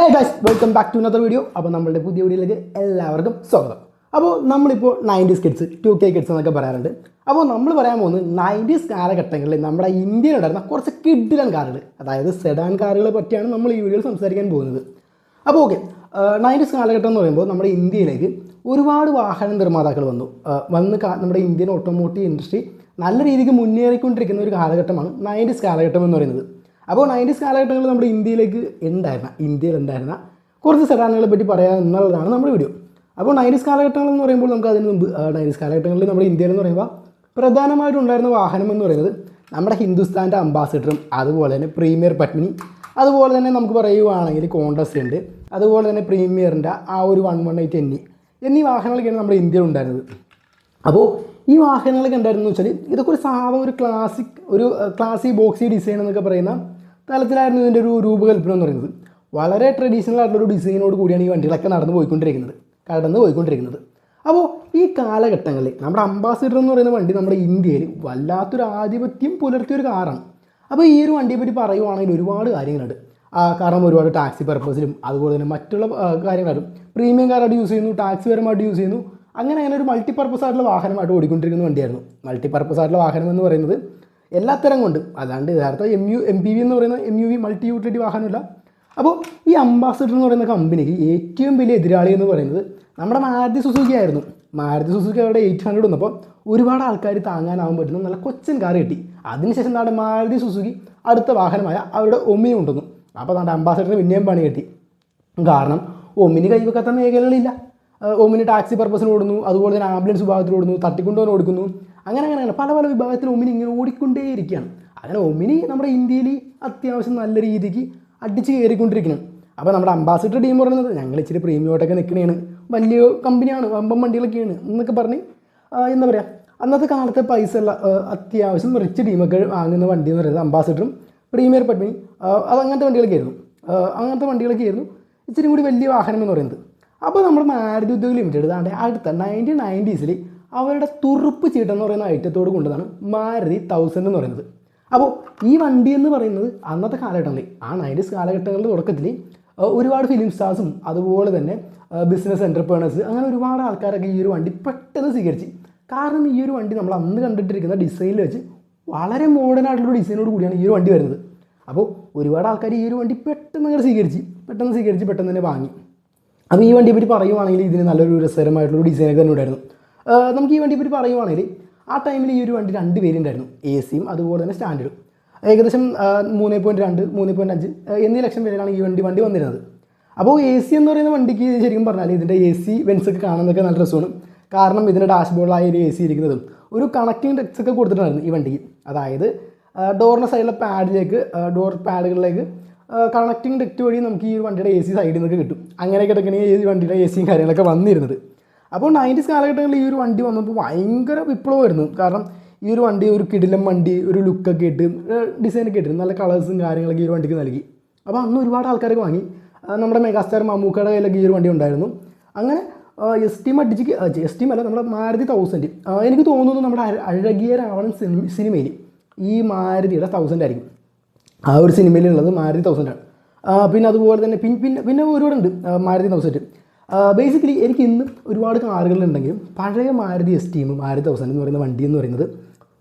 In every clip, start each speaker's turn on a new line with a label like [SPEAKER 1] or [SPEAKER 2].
[SPEAKER 1] Hey guys welcome back to another video അപ്പോൾ നമ്മളുടെ പുതിയ വീഡിയോയിലേക്ക് എല്ലാവർക്കും സ്വാഗതം. അപ്പോൾ നമ്മളിപ്പോൾ nineties kids two K kids എന്നൊക്കെ പറയാറുണ്ട്. അപ്പോൾ നമ്മൾ പറയാൻ പോകുന്നത് നയന്റീസ് കാലഘട്ടങ്ങളിൽ നമ്മുടെ ഇന്ത്യയിൽ ഉണ്ടായിരുന്ന കുറച്ച് കിഡിലൻ കാറുകൾ അതായത് സെഡാൻ കാറുകളെ പറ്റിയാണ് നമ്മൾ ഈ വീഡിയോയിൽ സംസാരിക്കാൻ പോകുന്നത്. അപ്പോൾ ഓക്കെ നയന്റീസ് കാലഘട്ടം എന്ന് പറയുമ്പോൾ നമ്മുടെ ഇന്ത്യയിലേക്ക് ഒരുപാട് വാഹന നിർമ്മാതാക്കൾ വന്നു. വന്ന് നമ്മുടെ ഇന്ത്യൻ ഓട്ടോമോട്ടീവ് ഇൻഡസ്ട്രി നല്ല രീതിക്ക് മുന്നേറിക്കൊണ്ടിരിക്കുന്ന ഒരു കാലഘട്ടമാണ് നയന്റീസ് കാലഘട്ടം എന്ന് പറയുന്നത്. അപ്പോൾ നയന്റീസ് കാലഘട്ടങ്ങളിൽ നമ്മുടെ ഇന്ത്യയിലേക്ക് ഉണ്ടായിരുന്ന ഇന്ത്യയിൽ ഉണ്ടായിരുന്ന കുറച്ച് സെഡാനുകളെ പറ്റി പറയാം എന്നുള്ളതാണ് നമ്മുടെ വീഡിയോ അപ്പോൾ നയന്റീസ് കാലഘട്ടങ്ങൾ എന്ന് പറയുമ്പോൾ നമുക്ക് അതിന് മുമ്പ് നയന്റീസ് കാലഘട്ടങ്ങളിൽ നമ്മുടെ ഇന്ത്യയിൽ എന്ന് പറയുമ്പോൾ പ്രധാനമായിട്ടും ഉണ്ടായിരുന്ന വാഹനം എന്ന് പറയുന്നത് നമ്മുടെ ഹിന്ദുസ്ഥാന്റെ അംബാസിഡറും അതുപോലെ തന്നെ പ്രീമിയർ പത്മിനി അതുപോലെ തന്നെ നമുക്ക് പറയുവാണെങ്കിൽ കോൺഗ്രസ് ഉണ്ട് അതുപോലെ തന്നെ പ്രീമിയറിന്റെ ആ ഒരു വൺ വൺ എയ്റ്റ് എന്നീ എന്നീ വാഹനങ്ങളൊക്കെയാണ് നമ്മുടെ ഇന്ത്യയിൽ ഉണ്ടായിരുന്നത്. അപ്പോൾ ഈ വാഹനങ്ങളൊക്കെ ഉണ്ടായിരുന്നു വെച്ചാൽ ഇതൊക്കെ ഒരു സാധാരണ ഒരു ക്ലാസിക് ഒരു ക്ലാസി ബോക്സി ഡിസൈൻ എന്നൊക്കെ പറയുന്ന തലത്തിലായിരുന്നു ഇതിന്റെ ഒരു രൂപകൽപ്പന എന്ന് പറയുന്നത്. വളരെ ട്രഡീഷണൽ ആയിട്ടുള്ള ഒരു ഡിസൈനോട് കൂടിയാണ് ഈ വണ്ടികളൊക്കെ നടന്നു പോയിക്കൊണ്ടിരിക്കുന്നത്. കടന്ന് പോയിക്കൊണ്ടിരിക്കുന്നത്. അപ്പോൾ ഈ കാലഘട്ടങ്ങളിൽ നമ്മുടെ അംബാസിഡർ എന്ന് പറയുന്ന വണ്ടി നമ്മുടെ ഇന്ത്യയിൽ വല്ലാത്തൊരു ആധിപത്യം പുലർത്തിയ ഒരു കാറാണ്. അപ്പോൾ ഈ ഒരു വണ്ടിയെ പറ്റി പറയുവാണെങ്കിൽ ഒരുപാട് കാര്യങ്ങളുണ്ട്. ആ, കാരണം ഒരുപാട് ടാക്സി പർപ്പസിലും അതുപോലെ തന്നെ മറ്റുള്ള കാര്യങ്ങളും പ്രീമിയം കാറായിട്ട് യൂസ് ചെയ്യുന്നു ടാക്സി പരമായിട്ട് യൂസ് ചെയ്യുന്നു. അങ്ങനെ അങ്ങനെ ഒരു മൾട്ടി പർപ്പസ് ആയിട്ടുള്ള വാഹനമായിട്ട് ഓടിക്കൊണ്ടിരിക്കുന്ന വണ്ടിയായിരുന്നു. മൾട്ടി പർപ്പസ് ആയിട്ടുള്ള വാഹനം എന്ന് പറയുന്നത് എല്ലാത്തരം കൊണ്ടും അല്ലാണ്ട് യഥാർത്ഥ M U M P V എന്ന് പറയുന്ന M U V multi utility വാഹനമല്ല. അപ്പോൾ ഈ അംബാസഡർ എന്ന് പറയുന്ന കമ്പനിക്ക് ഏറ്റവും വലിയ എതിരാളി എന്ന് പറയുന്നത് നമ്മുടെ മാരുതി സുസുക്കി ആയിരുന്നു. മാരുതി സുസുക്കി അവരുടെ എയ്റ്റ് ഹൺഡ്രഡ് വന്നപ്പോൾ ഒരുപാട് ആൾക്കാർ താങ്ങാനാവാൻ പറ്റുന്ന നല്ല കൊച്ചൻ കാർ കിട്ടി. അതിനുശേഷം നമ്മുടെ മാരുതി സുസുക്കി അടുത്ത വാഹനമായ അവരുടെ ഒമ്മിനെ കൊണ്ടുവന്നു. അപ്പോൾ നമ്മുടെ അംബാസഡറിന് പിന്നെയും പണി കിട്ടി. കാരണം ഒമ്മിന് കൈവെക്കാത്ത മേഖലകളില്ല. ഒമിനി ടാക്സി പർപ്പസിന് ഓടുന്നു. അതുപോലെ തന്നെ ആംബുലൻസ് വിഭാഗത്തിൽ ഓടുന്നു. തട്ടിക്കൊണ്ടുപോകാൻ ഓടിക്കുന്നു. അങ്ങനെ അങ്ങനെ അങ്ങനെ പല പല വിഭാഗത്തിൽ ഒമിനി ഇങ്ങനെ ഓടിക്കൊണ്ടേയിരിക്കുകയാണ്. അങ്ങനെ ഒമിനി നമ്മുടെ ഇന്ത്യയിൽ അത്യാവശ്യം നല്ല രീതിക്ക് അടിച്ച് കയറിക്കൊണ്ടിരിക്കണം അപ്പോൾ നമ്മുടെ അംബാസിഡർ ടീം പറയുന്നത് ഞങ്ങൾ ഇച്ചിരി പ്രീമിയോട്ടൊക്കെ നിൽക്കണേണ്. വലിയ കമ്പനിയാണ് വമ്പം വണ്ടികളൊക്കെയാണ് എന്നൊക്കെ പറഞ്ഞ് എന്താ പറയുക അന്നത്തെ കാലത്തെ പൈസ ഉള്ള അത്യാവശ്യം റിച്ച് ടീമൊക്കെ വാങ്ങുന്ന വണ്ടി എന്ന് പറയുന്നത് അംബാസിഡറും പ്രീമിയർ പട്ടിണി അത് അങ്ങനത്തെ വണ്ടികളൊക്കെ ആയിരുന്നു അങ്ങനത്തെ വണ്ടികളൊക്കെ ആയിരുന്നു ഇച്ചിരി കൂടി വലിയ വാഹനം എന്ന് പറയുന്നത്. അപ്പോൾ നമ്മൾ മാരുതി ഉദ്യോഗ ലിമിറ്റഡ് താണ്ടെ അടുത്ത നയന്റീൻ നയന്റീസിൽ അവരുടെ തുറുപ്പ് ചീട്ടെന്ന് പറയുന്ന ഐറ്റത്തോട് കൊണ്ടതാണ് മാരുതി തൗസൻഡ് എന്ന് പറയുന്നത്. അപ്പോൾ ഈ വണ്ടി എന്ന് പറയുന്നത് അന്നത്തെ കാലഘട്ടങ്ങളിൽ ആ നയന്റീസ് കാലഘട്ടങ്ങളുടെ തുടക്കത്തിൽ ഒരുപാട് ഫിലിം സ്റ്റാർസും അതുപോലെ തന്നെ ബിസിനസ് എന്റർപ്രണേഴ്സ് അങ്ങനെ ഒരുപാട് ആൾക്കാരൊക്കെ ഈ ഒരു വണ്ടി പെട്ടെന്ന് സ്വീകരിച്ച്. കാരണം ഈ ഒരു വണ്ടി നമ്മൾ അന്ന് കണ്ടിട്ടിരിക്കുന്ന ഡിസൈനിൽ വെച്ച് വളരെ മോഡേൺ ആയിട്ടുള്ള ഡിസൈനോട് കൂടിയാണ് ഈ ഒരു വണ്ടി വരുന്നത്. അപ്പോൾ ഒരുപാട് ആൾക്കാർ ഈ ഒരു വണ്ടി പെട്ടെന്ന് അങ്ങനെ സ്വീകരിച്ച് പെട്ടെന്ന് സ്വീകരിച്ച് പെട്ടെന്ന് തന്നെ വാങ്ങി. അപ്പോൾ ഈ വണ്ടിയെ പറ്റി പറയുവാണെങ്കിൽ ഇതിന് നല്ലൊരു രസകരമായിട്ടുള്ള ഡിസൈനൊക്കെ തന്നെ ഉണ്ടായിരുന്നു നമുക്ക് ഈ വണ്ടിയെ പറ്റി പറയുവാണെങ്കിൽ ആ ടൈമിൽ ഈ ഒരു വണ്ടി രണ്ട് പേരുണ്ടായിരുന്നു എ സിയും അതുപോലെ തന്നെ സ്റ്റാൻഡേർഡും ഏകദേശം മൂന്ന് പോയിന്റ് രണ്ട് മൂന്ന് പോയിന്റ് അഞ്ച് എന്നീ ലക്ഷം പേരിലാണ് ഈ വണ്ടി വണ്ടി വന്നിരുന്നത്. അപ്പോൾ എ സി എന്ന് പറയുന്ന വണ്ടിക്ക് ശരിക്കും പറഞ്ഞാൽ ഇതിന്റെ എ സി വെൻസൊക്കെ കാണുന്നതൊക്കെ നല്ല രസമാണ്. കാരണം ഇതിന്റെ ഡാഷ്ബോർഡിലായ ഒരു എ സി ഇരിക്കുന്നതും. ഒരു കണക്റ്റിംഗ് ഡെക്സ് ഒക്കെ കൊടുത്തിട്ടുണ്ടായിരുന്നു ഈ വണ്ടിക്ക്. അതായത് ഡോറിന്റെ സൈഡിലെ പാഡിലേക്ക് ഡോർ പാഡുകളിലേക്ക് കണക്റ്റിംഗ് ഡെക്റ്റ് വഴി നമുക്ക് ഈ ഒരു വണ്ടിയുടെ എ സി സൈഡിൽ നിന്നൊക്കെ കിട്ടും. അങ്ങനെയൊക്കെ എടുക്കണേ ഈ വണ്ടിയുടെ എ സിയും കാര്യങ്ങളൊക്കെ വന്നിരുന്നത്. അപ്പോൾ നയന്റീസ് കാലഘട്ടങ്ങളിൽ ഈ ഒരു വണ്ടി വന്നപ്പോൾ ഭയങ്കര വിപ്ലവമായിരുന്നു. കാരണം ഈ ഒരു വണ്ടി ഒരു കിടിലം വണ്ടി ഒരു ലുക്കൊക്കെ ഇട്ട് ഡിസൈനൊക്കെ ഇട്ട് നല്ല കളേഴ്സും കാര്യങ്ങളൊക്കെ ഈ ഒരു വണ്ടിക്ക് നൽകി. അപ്പോൾ അന്ന് ഒരുപാട് ആൾക്കാരൊക്കെ വാങ്ങി. നമ്മുടെ മെഗാസ്റ്റാർ മമ്മൂക്കയുടെ കയ്യിലൊക്കെ ഈ ഒരു വണ്ടി ഉണ്ടായിരുന്നു. അങ്ങനെ എസ് ടീം അടിച്ച് എസ് ടീം അല്ല നമ്മുടെ മാരുതി തൗസൻഡ് എനിക്ക് തോന്നുന്നു നമ്മുടെ അഴ- അഴകിയ രാവണൻ സിനിമ സിനിമയിൽ ഈ മാരുതിയുടെ തൗസൻഡ് ആയിരിക്കും. ആ ഒരു സിനിമയിലുള്ളത് മാരുതി തൗസൻഡാണ് പിന്നെ അതുപോലെ തന്നെ പിന്നെ പിന്നെ പിന്നെ ഒരുപാടുണ്ട്. മാരുതി തൗസൻഡ് ബേസിക്കലി എനിക്ക് ഇന്ന് ഒരുപാട് കാറുകളുണ്ടെങ്കിലും പഴയ Maruti S team Maruti thousand എന്ന് പറയുന്ന വണ്ടി എന്ന് പറയുന്നത്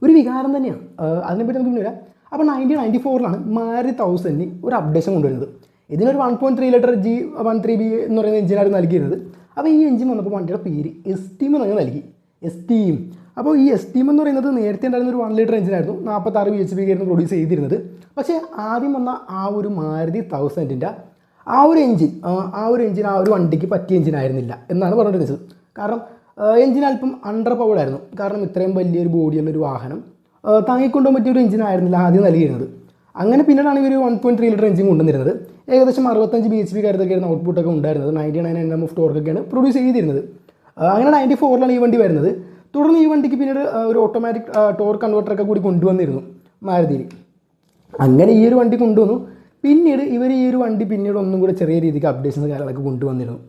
[SPEAKER 1] ഒരു വികാരം തന്നെയാണ്. അതിനെ അതിനെപ്പറ്റി നമുക്ക് പിന്നെ വരാം. അപ്പോൾ നയന്റീൻ നയന്റി ഫോറിലാണ് മാരുതി തൗസൻഡിന് ഒരു അപ്ഡേഷൻ കൊണ്ടുവരുന്നത്. ഇതിനൊരു one point three litre G one three B എന്ന് പറയുന്ന എഞ്ചിനായിരുന്നു നൽകിയിരുന്നത്. അപ്പോൾ ഈ എഞ്ചിൻ വന്നപ്പോൾ വണ്ടിയുടെ പേര് എസ് ടീം എന്ന് നൽകി. എസ് ടീം അപ്പോൾ ഈ എസ് ടീം എന്ന് പറയുന്നത് നേരത്തെ ഉണ്ടായിരുന്ന ഒരു വൺ ലിറ്റർ എഞ്ചിനായിരുന്നു നാൽപ്പത്താറ് ബി എച്ച് പി ആയിരുന്നു പ്രൊഡ്യൂസ് ചെയ്തിരുന്നത്. പക്ഷേ ആദ്യം വന്ന ആ ഒരു മാരുതി തൗസൻഡിന്റെ ആ ഒരു എഞ്ചിൻ ആ ഒരു എഞ്ചിൻ ആ ഒരു വണ്ടിക്ക് പറ്റിയ എഞ്ചിൻ ആയിരുന്നില്ല എന്നാണ് പറഞ്ഞിരുന്നത്. കാരണം എഞ്ചിൻ അല്പം അണ്ടർ പവേർഡ് ആയിരുന്നു. കാരണം ഇത്രയും വലിയൊരു ബോഡിയുള്ള ഒരു വാഹനം താങ്ങിക്കൊണ്ടു പറ്റിയ ഒരു എഞ്ചിൻ ആയിരുന്നില്ല ആദ്യം നൽകിയിരുന്നത്. അങ്ങനെ പിന്നീടാണ് ഇവർ one point three litre engine കൊണ്ടുവന്നിരുന്നത്. ഏകദേശം അറുപത്തഞ്ച് ബി എച്ച് പി കരുതൊക്കെയായിരുന്നു ഔട്ട്പുട്ടൊക്കെ ഉണ്ടായിരുന്നത്. Ninety nine N M F ടോർക്കൊക്കെയാണ് produce ചെയ്തിരുന്നത്. അങ്ങനെ നയന്റി ഫോറിലാണ് ഈ വണ്ടി വരുന്നത്. തുടർന്ന് ഈ വണ്ടിക്ക് പിന്നീട് ഒരു ഓട്ടോമാറ്റിക് ടോർ കൺവേർട്ടറൊക്കെ കൂടി കൊണ്ടുവന്നിരുന്നു മാരുതിയിൽ. അങ്ങനെ ഈ ഒരു വണ്ടി കൊണ്ടുവന്നു. പിന്നീട് ഇവർ ഈ ഒരു വണ്ടി പിന്നീട് ഒന്നും കൂടെ ചെറിയ രീതിക്ക് അപ്ഡേഷൻസ് കാര്യങ്ങളൊക്കെ കൊണ്ടുവന്നിരുന്നു.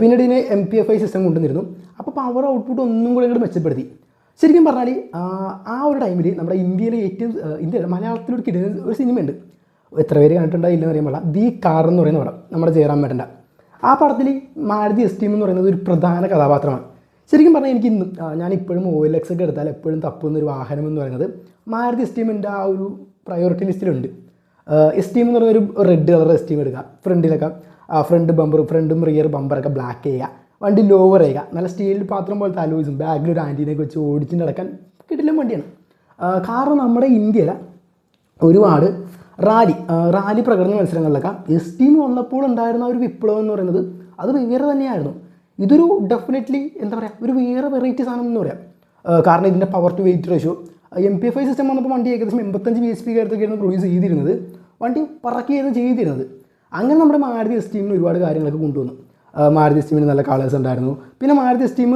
[SPEAKER 1] പിന്നീട് ഇതിന് M P F I system കൊണ്ടുവന്നിരുന്നു. അപ്പോൾ പവർ ഔട്ട്പുട്ട് ഒന്നും കൂടെ ഇങ്ങോട്ട് മെച്ചപ്പെടുത്തി. ശരിക്കും പറഞ്ഞാൽ ആ, ഒരു ടൈമിൽ നമ്മുടെ ഇന്ത്യയിലെ ഏറ്റവും ഇന്ത്യയിലെ മലയാളത്തിലൊരു കിട്ടുന്ന ഒരു സിനിമയുണ്ട്. എത്ര പേര് കണ്ടിട്ടുണ്ടായില്ലെന്ന് പാടില്ല. ദി കാർ എന്ന് പറയുന്ന പടം നമ്മുടെ ജയറാം മേട്ടന്റെ. ആ പടത്തിൽ മാരുതി എസ് എന്ന് പറയുന്നത് ഒരു പ്രധാന കഥാപാത്രമാണ്. ശരിക്കും പറഞ്ഞാൽ എനിക്ക് ഇന്നും ഞാൻ ഇപ്പോഴും ഒ എൽ എക്സ് ഒക്കെ എടുത്താൽ എപ്പോഴും തപ്പുന്ന ഒരു വാഹനം എന്ന് പറയുന്നത് മാരുതി എസ്റ്റീമിന്റെ ആ ഒരു പ്രയോറിറ്റി ലിസ്റ്റിലുണ്ട് എസ്റ്റീം എന്ന് പറഞ്ഞൊരു റെഡ് കളർ എസ്റ്റീം എടുക്കുക. ഫ്രണ്ടിലൊക്കെ ഫ്രണ്ട് ബമ്പർ ഫ്രണ്ടും റിയർ ബമ്പറൊക്കെ ബ്ലാക്ക് ചെയ്യുക. വണ്ടി ലോവർ ചെയ്യുക നല്ല സ്റ്റീൽ പാത്രം പോലത്തെ അലോയിസും ബാഗിൽ ഒരു ആന്റീനൊക്കെ വെച്ച് ഓടിച്ചിട്ട് നടക്കാൻ കിട്ടില്ല വണ്ടിയാണ്. കാരണം നമ്മുടെ ഇന്ത്യയിലെ ഒരുപാട് റാലി റാലി പ്രകടന മത്സരങ്ങളിലൊക്കെ എസ് വന്നപ്പോൾ ഉണ്ടായിരുന്ന ഒരു വിപ്ലവം എന്ന് പറയുന്നത് അത് വേറെ തന്നെയായിരുന്നു. ഇതൊരു ഡെഫിനറ്റ്ലി എന്താ പറയുക ഒരു വേറെ വെറൈറ്റി സാധനം എന്ന് പറയാം. കാരണം ഇതിന്റെ power to weight ratio M P F I system വന്നപ്പോൾ വണ്ടി ഏകദേശം എൺപത്തഞ്ച് ബി എസ് പി കയറത്തൊക്കെയായിരുന്നു പ്രൊഡ്യൂസ് ചെയ്തിരുന്നത്. വണ്ടി പറക്കുകയായിരുന്നു ചെയ്തിരുന്നത്. അങ്ങനെ നമ്മുടെ മാരുതി എസ് ടീമിന് ഒരുപാട് കാര്യങ്ങളൊക്കെ കൊണ്ടുവന്നു. മാരുതി ടീമിന് നല്ല കളേഴ്സ് ഉണ്ടായിരുന്നു. പിന്നെ മാരുതി എസ് ടീം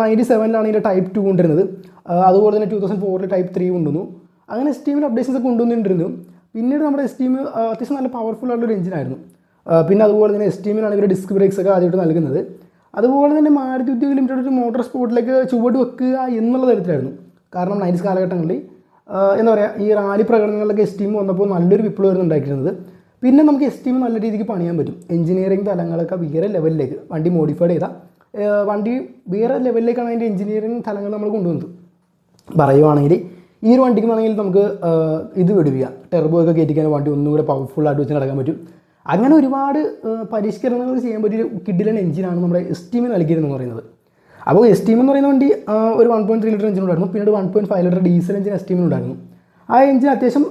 [SPEAKER 1] നയന്റി സെവനിലാണ് ഇതിന്റെ ടൈപ്പ് ടു കൊണ്ടുവരുന്നത്. അതുപോലെ തന്നെ ടൂ തൗസൻഡ് ഫോറിൽ ടൈപ്പ് ത്രീ കൊണ്ടുവന്നു. അങ്ങനെ എസ് ടീമിൽ അപ്ഡേഷൻസ് ഒക്കെ കൊണ്ടുവന്നിട്ടിരുന്നു പിന്നീട് നമ്മുടെ എസ് ടീം അത്യാവശ്യം നല്ല പവർഫുൾ ആയിട്ടുള്ള എഞ്ചിനായിരുന്നു പിന്നെ അതുപോലെ തന്നെ എസ് ടീമിനാണ് ഇവർ ഡിസ്ക് ബ്രേക്സ് ഒക്കെ ആദ്യമായിട്ട് നൽകുന്നത്. അതുപോലെ തന്നെ മാരുതി ഉദ്യോഗ ലിമിറ്റഡ് ഒരു മോട്ടോർ സ്പോർട്ടിലേക്ക് ചുവട് വെക്കുക എന്നുള്ള തരത്തിലായിരുന്നു. കാരണം നയൻസ് കാലഘട്ടങ്ങളിൽ എന്താ പറയുക ഈ റാലി പ്രകടനങ്ങളിലൊക്കെ എസ് ടീം വന്നപ്പോൾ നല്ലൊരു വിപ്ലവമായിരുന്നു ഉണ്ടാക്കിയിരുന്നത് പിന്നെ നമുക്ക് എസ് ടീം നല്ല രീതിക്ക് പണിയാൻ പറ്റും. എഞ്ചിനീയറിംഗ് തലങ്ങളൊക്കെ വേറെ ലെവലിലേക്ക് വണ്ടി മോഡിഫൈ ചെയ്താൽ വണ്ടി വേറെ ലെവലിലേക്കാണ് അതിന്റെ എഞ്ചിനീയറിംഗ് തലങ്ങൾ നമ്മൾ കൊണ്ടുവന്നത്. പറയുവാണെങ്കിൽ ഈ ഒരു വണ്ടിക്ക് വേണമെങ്കിൽ നമുക്ക് ഇത് വിടുവിക്കാം ടെർബോ ഒക്കെ കയറ്റിക്കാൻ വണ്ടി ഒന്നുകൂടെ പവർഫുൾ ആയിട്ട് വെച്ച് നടക്കാൻ പറ്റും. അങ്ങനെ ഒരുപാട് പരിഷ്കരണങ്ങൾ ചെയ്യാൻ പറ്റിയ കിഡിലൻ എഞ്ചിനാണ് നമ്മുടെ എസ് നൽകിയിരുന്നത് പറയുന്നത്. അപ്പോൾ എസ്റ്റീം എന്ന് പറയുന്ന വണ്ടി ഒരു one point three litre engine ഉണ്ടായിരുന്നു. പിന്നീട് one point five litre diesel engine S ഉണ്ടായിരുന്നു. ആ എഞ്ചിൻ അത്യാവശ്യം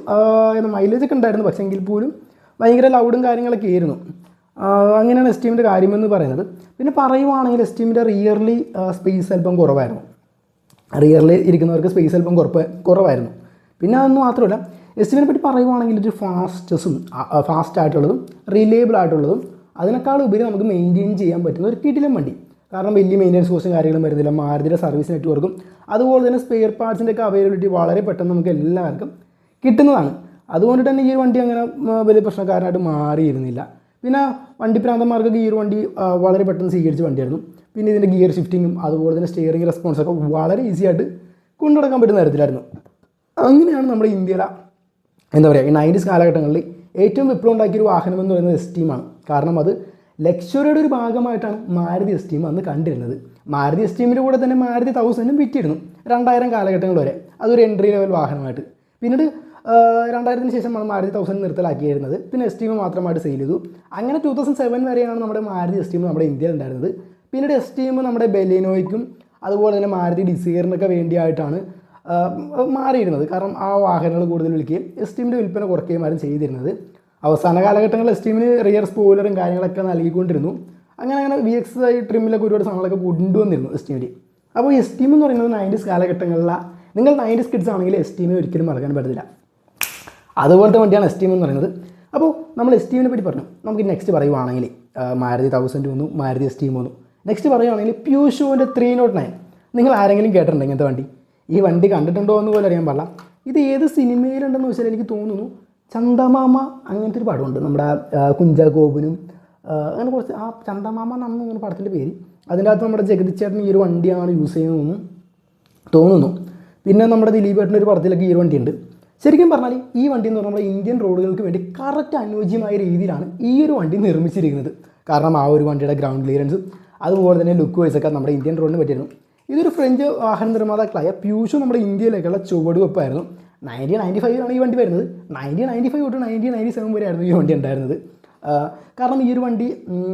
[SPEAKER 1] മൈലേജ് ഒക്കെ ഉണ്ടായിരുന്നു. പക്ഷേ എങ്കിൽ പോലും ഭയങ്കര ലൗഡും കാര്യങ്ങളൊക്കെ ആയിരുന്നു. അങ്ങനെയാണ് എസ് ടീമിന്റെ കാര്യമെന്ന് പറയുന്നത്. പിന്നെ പറയുവാണെങ്കിൽ എസ് ടീമിന്റെ റിയർലി സ്പേസ് അല്പം കുറവായിരുന്നു. റിയറിൽ ഇരിക്കുന്നവർക്ക് സ്പേസ് അല്പം കുറപ്പ് കുറവായിരുന്നു. പിന്നെ അതൊന്നും മാത്രമല്ല എസ് ടിവിനെ പറ്റി പറയുവാണെങ്കിൽ ഒരു ഫാസ്റ്റസും ഫാസ്റ്റ് ആയിട്ടുള്ളതും റിലയബിൾ ആയിട്ടുള്ളതും അതിനേക്കാൾ ഉപരി നമുക്ക് മെയിന്റെയിൻ ചെയ്യാൻ പറ്റുന്ന ഒരു കിടിലം വണ്ടി. കാരണം വലിയ മെയിന്റെനൻസ് കോസ്റ്റും കാര്യങ്ങളും വരുന്നില്ല മാരുതിയുടെ സർവീസ് നെറ്റ്വർക്കും അതുപോലെ തന്നെ സ്പെയർ പാർട്സിന്റെ ഒക്കെ അവൈലബിലിറ്റി വളരെ പെട്ടെന്ന് നമുക്ക് എല്ലാവർക്കും കിട്ടുന്നതാണ്. അതുകൊണ്ട് തന്നെ ഈ ഒരു വണ്ടി അങ്ങനെ വലിയ പ്രശ്നക്കാരനായിട്ട് മാറിയിരുന്നില്ല. പിന്നെ വണ്ടി പ്രാന്തന്മാർക്കൊക്കെ ഈ ഒരു വണ്ടി വളരെ പെട്ടെന്ന് സ്വീകരിച്ച വണ്ടിയായിരുന്നു. പിന്നെ ഇതിന്റെ ഗിയർ ഷിഫ്റ്റിങ്ങും അതുപോലെ തന്നെ സ്റ്റിയറിംഗ് റെസ്പോൺസൊക്കെ വളരെ ഈസി ആയിട്ട് കൊണ്ടുനടക്കാൻ പറ്റുന്ന തരത്തിലായിരുന്നു. അങ്ങനെയാണ് നമ്മുടെ ഇന്ത്യയിലെ എന്താ പറയുക ഈ നയന്റീസ് കാലഘട്ടങ്ങളിൽ ഏറ്റവും വിപ്ലവം ഉണ്ടാക്കിയ ഒരു വാഹനം എന്ന് പറയുന്നത് എസ് ടീമാണ് കാരണം അത് ലക്ഷറിയുടെ ഒരു ഭാഗമായിട്ടാണ് മാരുതി എസ് ടീം അന്ന് കണ്ടിരുന്നത്. മാരുതി എസ് ടീമിന്റെ കൂടെ തന്നെ മാരുതി തൗസൻഡും വിറ്റിരുന്നു രണ്ടായിരം കാലഘട്ടങ്ങൾ വരെ. അതൊരു എൻട്രി ലെവൽ വാഹനമായിട്ട്. പിന്നീട് രണ്ടായിരത്തിന് ശേഷമാണ് മാരുതി തൗസൻഡ് നിർത്തലാക്കിയിരുന്നത്. പിന്നെ എസ് മാത്രമായിട്ട് സെയിൽ ചെയ്തു. അങ്ങനെ ടൂ തൗസൻഡ് സെവൻ വരെയാണ് നമ്മുടെ മാരുതി എസ് ടീം നമ്മുടെ ഇന്ത്യയിൽ ഉണ്ടായിരുന്നത്. പിന്നീട് എസ് ടീം നമ്മുടെ ബെലിനോയ്ക്കും അതുപോലെ തന്നെ മാരുതി ഡിസൈറിനൊക്കെ വേണ്ടിയായിട്ടാണ് മാറിയിരുന്നത്. കാരണം ആ വാഹനങ്ങൾ കൂടുതൽ വിളിക്കുകയും എസ്റ്റീമിന്റെ വിൽപ്പന കുറയ്ക്കുകയും ആരും ചെയ്തിരുന്നത്. അവസാന കാലഘട്ടങ്ങളിൽ എസ്റ്റീമിന് റിയർ സ്പോയിലറും കാര്യങ്ങളൊക്കെ നൽകിക്കൊണ്ടിരുന്നു. അങ്ങനെ അങ്ങനെ വി എക്സ് ഐ ട്രിമ്മിലൊക്കെ ഒരുപാട് സാധനങ്ങളൊക്കെ കൊണ്ടുവന്നിരുന്നു എസ്റ്റീമിന്റെ അപ്പോൾ എസ്റ്റീം എന്ന് പറയുന്നത് നയന്റീസ് കാലഘട്ടങ്ങളിലെ നിങ്ങൾ നയന്റീസ് കിഡ്സ് ആണെങ്കിൽ എസ്റ്റീമിനെ ഒരിക്കലും മറക്കാൻ പറ്റത്തില്ല. അതുപോലത്തെ വണ്ടിയാണ് എസ്റ്റീം എന്ന് പറയുന്നത്. അപ്പോൾ നമ്മൾ എസ്റ്റീമിനെ പറ്റി പറഞ്ഞു. നമുക്ക് നെക്സ്റ്റ് പറയുവാണെങ്കിൽ മാരുതി തൗസൻഡ് വന്നു മാരുതി എസ്റ്റീം വന്നു. നെക്സ്റ്റ് പറയുവാണെങ്കിൽ പ്യൂഷോന്റെ ത്രീ നോട്ട് നയൻ നിങ്ങൾ ആരെങ്കിലും കേട്ടിട്ടുണ്ടോ ഇങ്ങനത്തെ വണ്ടി. ഈ വണ്ടി കണ്ടിട്ടുണ്ടോ എന്ന് പോലും അറിയാൻ പാടില്ല. ഇത് ഏത് സിനിമയിലുണ്ടെന്ന് വെച്ചാൽ എനിക്ക് തോന്നുന്നു ചന്ദമാമ അങ്ങനത്തെ ഒരു പടമുണ്ട്. നമ്മുടെ ആ, കുഞ്ചാക്കോബനും അങ്ങനെ കുറച്ച് ആ ചന്ദമാമ എന്നാണ് ഇങ്ങനെ പടത്തിന്റെ പേര്. അതിന്റെ അകത്ത് നമ്മുടെ ജഗതി ചേട്ടൻ ഈ ഒരു വണ്ടിയാണ് യൂസ് ചെയ്യുന്നതെന്ന് തോന്നുന്നു. പിന്നെ നമ്മുടെ ദിലീപ് ഏട്ടന്റെ ഒരു പടത്തിലൊക്കെ ഈ ഒരു വണ്ടിയുണ്ട്. ശരിക്കും പറഞ്ഞാൽ ഈ വണ്ടി എന്ന് പറഞ്ഞാൽ ഇന്ത്യൻ റോഡുകൾക്ക് വേണ്ടി കറക്റ്റ് അനുയോജ്യമായ രീതിയിലാണ് ഈ ഒരു വണ്ടി നിർമ്മിച്ചിരിക്കുന്നത്. കാരണം ആ ഒരു വണ്ടിയുടെ ഗ്രൗണ്ട് ക്ലിയറൻസും അതുപോലെ തന്നെ ലുക്ക് വൈസൊക്കെ നമ്മുടെ ഇന്ത്യൻ റോഡിന് പറ്റിയിരുന്നു. ഇതൊരു ഫ്രഞ്ച് വാഹന നിർമ്മാതാക്കളായ പ്യൂഷോ നമ്മുടെ ഇന്ത്യയിലേക്കുള്ള ചുവടുവെപ്പായിരുന്നു. നയന്റീൻ നയന്റി ഫൈവിലാണ് ഈ വണ്ടി വരുന്നത്. നയന്റീൻ നയന്റി ഫൈവ് തൊട്ട് നയന്റീൻ നയന്റി സെവൻ വരെ ആയിരുന്നു ഈ വണ്ടി ഉണ്ടായിരുന്നത്. കാരണം ഈ ഒരു വണ്ടി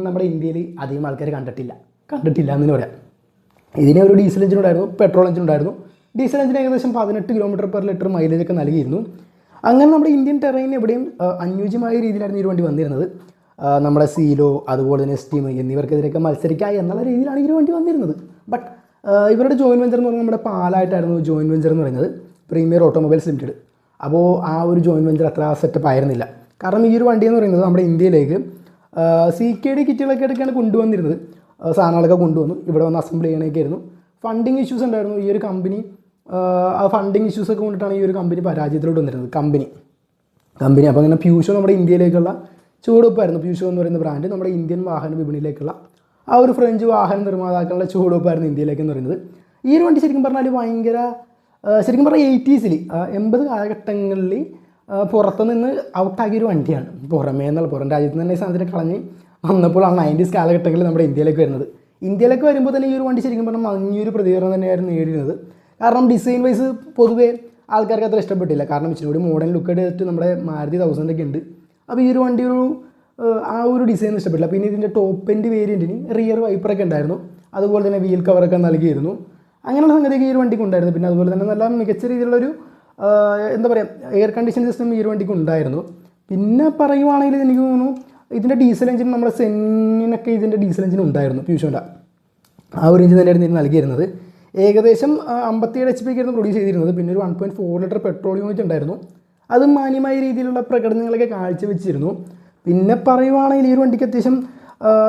[SPEAKER 1] നമ്മുടെ ഇന്ത്യയിൽ അധികം ആൾക്കാർ കണ്ടിട്ടില്ല. കണ്ടിട്ടില്ല എന്ന് പറയാം. ഇതിനെ ഒരു ഡീസൽ എഞ്ചിൻ ഉണ്ടായിരുന്നു പെട്രോൾ എഞ്ചിൻ ഉണ്ടായിരുന്നു. ഡീസൽ എഞ്ചിൻ ഏകദേശം പതിനെട്ട് കിലോമീറ്റർ പെർ ലിറ്റർ മൈലേജ് ഒക്കെ നൽകിയിരുന്നു. അങ്ങനെ നമ്മുടെ ഇന്ത്യൻ ടെറൈൻ എവിടെയും അനുയോജ്യമായ രീതിയിലായിരുന്നു ഈ വണ്ടി വന്നിരുന്നത്. നമ്മുടെ സീലോ അതുപോലെ തന്നെ സ്റ്റീം എന്നിവർക്കെതിരെയൊക്കെ മത്സരിക്കുക എന്നുള്ള രീതിയിലാണ് ഈ വണ്ടി വന്നിരുന്നത്. ബട്ട് ഇവരുടെ ജോയിൻ വെഞ്ചർ എന്ന് പറഞ്ഞാൽ നമ്മുടെ പാലായിട്ടായിരുന്നു ജോയിൻ വെഞ്ചർ എന്ന് പറയുന്നത് പ്രീമിയർ ഓട്ടോമൊബൈൽസ് ലിമിറ്റഡ് അപ്പോൾ ആ ഒരു ജോയിൻ വെഞ്ചർ അത്ര സെറ്റപ്പ് ആയിരുന്നില്ല. കാരണം ഈ ഒരു വണ്ടി എന്ന് പറയുന്നത് നമ്മുടെ ഇന്ത്യയിലേക്ക് സി കെ ഡി കിറ്റുകളൊക്കെ ആയിട്ടൊക്കെയാണ് കൊണ്ടുവന്നിരുന്നത്. സാധനങ്ങളൊക്കെ കൊണ്ടുവന്നു. ഇവിടെ വന്ന് അസംബിൾ ചെയ്യണമൊക്കെ ആയിരുന്നു. ഫണ്ടിങ് ഇഷ്യൂസ് ഉണ്ടായിരുന്നു. ഈ ഒരു കമ്പനി ആ ഫണ്ടിങ് ഇഷ്യൂസ് ഒക്കെ കൊണ്ടിട്ടാണ് ഈ ഒരു കമ്പനി പരാജയത്തിലോട്ട് വന്നിരുന്നത്. കമ്പനി കമ്പനി അപ്പോൾ അങ്ങനെ പ്യൂഷോ നമ്മുടെ ഇന്ത്യയിലേക്കുള്ള ചുവടുവെപ്പായിരുന്നു. പ്യൂഷോ എന്ന് പറയുന്ന ബ്രാൻഡ് നമ്മുടെ ഇന്ത്യൻ വാഹന വിപണിയിലേക്കുള്ള ആ ഒരു ഫ്രഞ്ച് വാഹന നിർമ്മാതാക്കളുടെ ചുവടുവെപ്പായിരുന്നു ഇന്ത്യയിലേക്ക് എന്ന് പറയുന്നത്. ഈ ഒരു വണ്ടി ശരിക്കും പറഞ്ഞാൽ ഭയങ്കര ശരിക്കും പറഞ്ഞാൽ എയ്റ്റീസിൽ എൺപത് കാലഘട്ടങ്ങളിൽ പുറത്തുനിന്ന് പുറത്ത് നിന്ന് ഔട്ടാക്കിയ ഒരു വണ്ടിയാണ്. പുറമേ എന്നുള്ള പുറം രാജ്യത്ത് തന്നെ സാധനത്തിന് കളഞ്ഞ് വന്നപ്പോഴാണ് നയന്റീസ് കാലഘട്ടങ്ങളിൽ നമ്മുടെ ഇന്ത്യയിലേക്ക് വരുന്നത്. ഇന്ത്യയിലേക്ക് വരുമ്പോൾ തന്നെ ഈ ഒരു വണ്ടി ശരിക്കും പറഞ്ഞാൽ മഞ്ഞൊരു പ്രതികരണം തന്നെയായിരുന്നു നേടിയിരുന്നത് കാരണം ഡിസൈൻ വൈസ് പൊതുവേ ആൾക്കാർക്ക് അത്ര ഇഷ്ടപ്പെട്ടില്ല. കാരണം ഇച്ചിരി കൂടി മോഡേൺ ലുക്ക് എടുത്തിട്ട് നമ്മുടെ മാരുതി തൗസൻഡൊക്കെ ഉണ്ട്. അപ്പോൾ ഈ ഒരു വണ്ടി ഒരു ആ ഒരു ഡിസൈൻ ഇഷ്ടപ്പെട്ടില്ല. പിന്നെ ഇതിന്റെ ടോപ്പ് എൻഡ് വേരിയന്റിന് റിയർ വൈപ്പറൊക്കെ ഉണ്ടായിരുന്നു. അതുപോലെ തന്നെ വീൽ കവറൊക്കെ നൽകിയിരുന്നു. അങ്ങനെയുള്ള സംഗതിയൊക്കെ ഈ ഒരു വണ്ടിക്ക് ഉണ്ടായിരുന്നു. പിന്നെ അതുപോലെ തന്നെ നല്ല മികച്ച രീതിയിലുള്ളൊരു എന്താ പറയുക എയർ കണ്ടീഷൻ സിസ്റ്റം ഈ ഒരു വണ്ടിക്ക് ഉണ്ടായിരുന്നു. പിന്നെ പറയുവാണെങ്കിൽ എനിക്ക് തോന്നുന്നു ഇതിന്റെ ഡീസൽ എഞ്ചിൻ നമ്മുടെ സെന്നിനൊക്കെ ഇതിന്റെ ഡീസൽ എഞ്ചിൻ ഉണ്ടായിരുന്നു ഫ്യൂഷന്റെ ആ ഒരു എഞ്ചിൻ തന്നെയായിരുന്നു ഇതിന് നൽകിയിരുന്നത്. ഏകദേശം അമ്പത്തിയേഴ് എച്ച് പിക്ക് ആയിരുന്നു പ്രൊഡ്യൂസ് ചെയ്തിരുന്നത്. പിന്നെ ഒരു one point four litre petrol unit ഉണ്ടായിരുന്നു. അതും മാന്യമായ രീതിയിലുള്ള പ്രകടനങ്ങളൊക്കെ കാഴ്ചവെച്ചിരുന്നു. പിന്നെ പറയുവാണെങ്കിൽ ഈ ഒരു വണ്ടിക്ക് അത്യാവശ്യം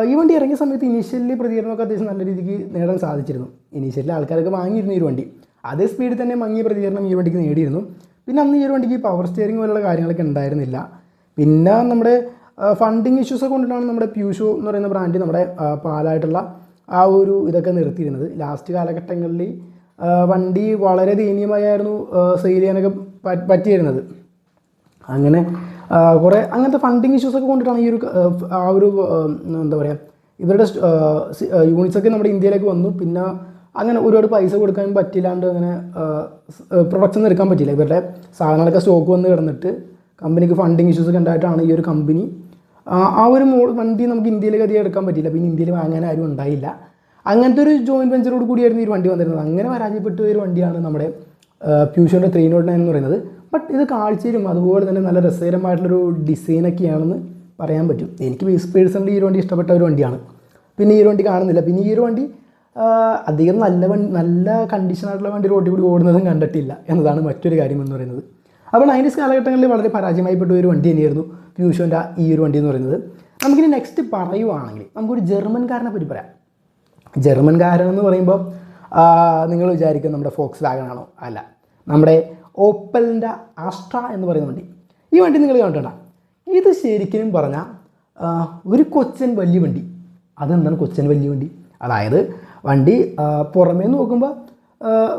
[SPEAKER 1] ഈ വണ്ടി ഇറങ്ങിയ സമയത്ത് ഇനീഷ്യലി പ്രതികരണമൊക്കെ അത്യാവശ്യം നല്ല രീതിക്ക് നേടാൻ സാധിച്ചിരുന്നു. ഇനീഷ്യലി ആൾക്കാരൊക്കെ വാങ്ങിയിരുന്നു ഈ ഒരു വണ്ടി. അതേ സ്പീഡിൽ തന്നെ മങ്ങിയ പ്രതികരണം ഈ വണ്ടിക്ക് നേടിയിരുന്നു. പിന്നെ അന്ന് ഈ ഒരു വണ്ടിക്ക് പവർ സ്റ്റിയറിംഗ് പോലുള്ള കാര്യങ്ങളൊക്കെ ഉണ്ടായിരുന്നില്ല. പിന്നെ നമ്മുടെ ഫണ്ടിങ് ഇഷ്യൂസ് കൊണ്ടിട്ടാണ് നമ്മുടെ പ്യൂഷോ എന്ന് പറയുന്ന ബ്രാൻഡ് നമ്മുടെ പാലായിട്ടുള്ള ആ ഒരു ഇതൊക്കെ നിർത്തിയിരുന്നത്. ലാസ്റ്റ് കാലഘട്ടങ്ങളിൽ വണ്ടി വളരെ ദയനീയമായിരുന്നു സെയിൽ ചെയ്യാനൊക്കെ പറ്റിയിരുന്നത്. അങ്ങനെ കുറേ അങ്ങനത്തെ ഫണ്ടിങ് ഇഷ്യൂസ് ഒക്കെ കൊണ്ടിട്ടാണ് ഈ ഒരു ആ ഒരു എന്താ പറയുക ഇവരുടെ യൂണിറ്റ്സ് ഒക്കെ നമ്മുടെ ഇന്ത്യയിലേക്ക് വന്നു. പിന്നെ അങ്ങനെ ഒരുപാട് പൈസ കൊടുക്കാൻ പറ്റില്ലാണ്ട് അങ്ങനെ പ്രൊഡക്ഷൻ ഒന്നും എടുക്കാൻ പറ്റില്ല ഇവരുടെ സാധനങ്ങളൊക്കെ സ്റ്റോക്ക് വന്ന് കിടന്നിട്ട് കമ്പനിക്ക് ഫണ്ടിങ് ഇഷ്യൂസ് ഒക്കെ ഉണ്ടായിട്ടാണ് ഈ ഒരു കമ്പനി ആ ഒരു മോ വണ്ടി നമുക്ക് ഇന്ത്യയിലേക്ക് അധികം എടുക്കാൻ പറ്റില്ല പിന്നെ ഇന്ത്യയിൽ വാങ്ങാൻ ആരും ഉണ്ടായില്ല. അങ്ങനത്തെ ഒരു ജോയിന്റ് വെഞ്ചറോട് കൂടിയായിരുന്നു ഈ വണ്ടി വന്നിരുന്നത്. അങ്ങനെ പരാജയപ്പെട്ട ഒരു വണ്ടിയാണ് നമ്മുടെ പ്യൂഷോന്റെ ത്രീ നോട്ട് നയൻ എന്ന് പറയുന്നത്. ബട്ട് ഇത് കാഴ്ചയിലും അതുപോലെ തന്നെ നല്ല രസകരമായിട്ടുള്ളൊരു ഡിസൈനൊക്കെയാണെന്ന് പറയാൻ പറ്റും. എനിക്ക് പേഴ്സണലി ഈ വണ്ടി ഇഷ്ടപ്പെട്ട ഒരു വണ്ടിയാണ്. പിന്നെ ഈ വണ്ടി കാണുന്നില്ല. പിന്നെ ഈ ഒരു വണ്ടി അധികം നല്ല വണ്ടി നല്ല കണ്ടീഷനായിട്ടുള്ള വണ്ടി റോഡിൽ കൂടി ഓടുന്നതും കണ്ടിട്ടില്ല എന്നതാണ് മറ്റൊരു കാര്യം എന്ന് പറയുന്നത്. അപ്പോൾ നയന്റീസ് കാലഘട്ടങ്ങളിൽ വളരെ പരാജയമായിപ്പെട്ട ഒരു വണ്ടി തന്നെയായിരുന്നു പ്യൂഷോന്റെ ഈ ഒരു വണ്ടി എന്ന് പറയുന്നത്. നമുക്കിനി നെക്സ്റ്റ് പറയുവാണെങ്കിൽ നമുക്കൊരു ജർമ്മൻകാരനെ പറ്റി പറയാം. ജർമ്മൻകാരൻ എന്ന് പറയുമ്പോൾ നിങ്ങൾ വിചാരിക്കും നമ്മുടെ ഫോക്സ് വാഗൺ ആണോ? അല്ല. നമ്മുടെ ഓപ്പലിന്റെ ആസ്ട്ര എന്ന് പറയുന്ന വണ്ടി. ഈ വണ്ടി നിങ്ങൾ കണ്ടിട്ടുണ്ടോ? ഇത് ശരിക്കും പറഞ്ഞാൽ ഒരു കൊച്ചൻ വലിയ വണ്ടി. അതെന്താണ് കൊച്ചൻ വലിയ വണ്ടി? അതായത് വണ്ടി പുറമേ നോക്കുമ്പോൾ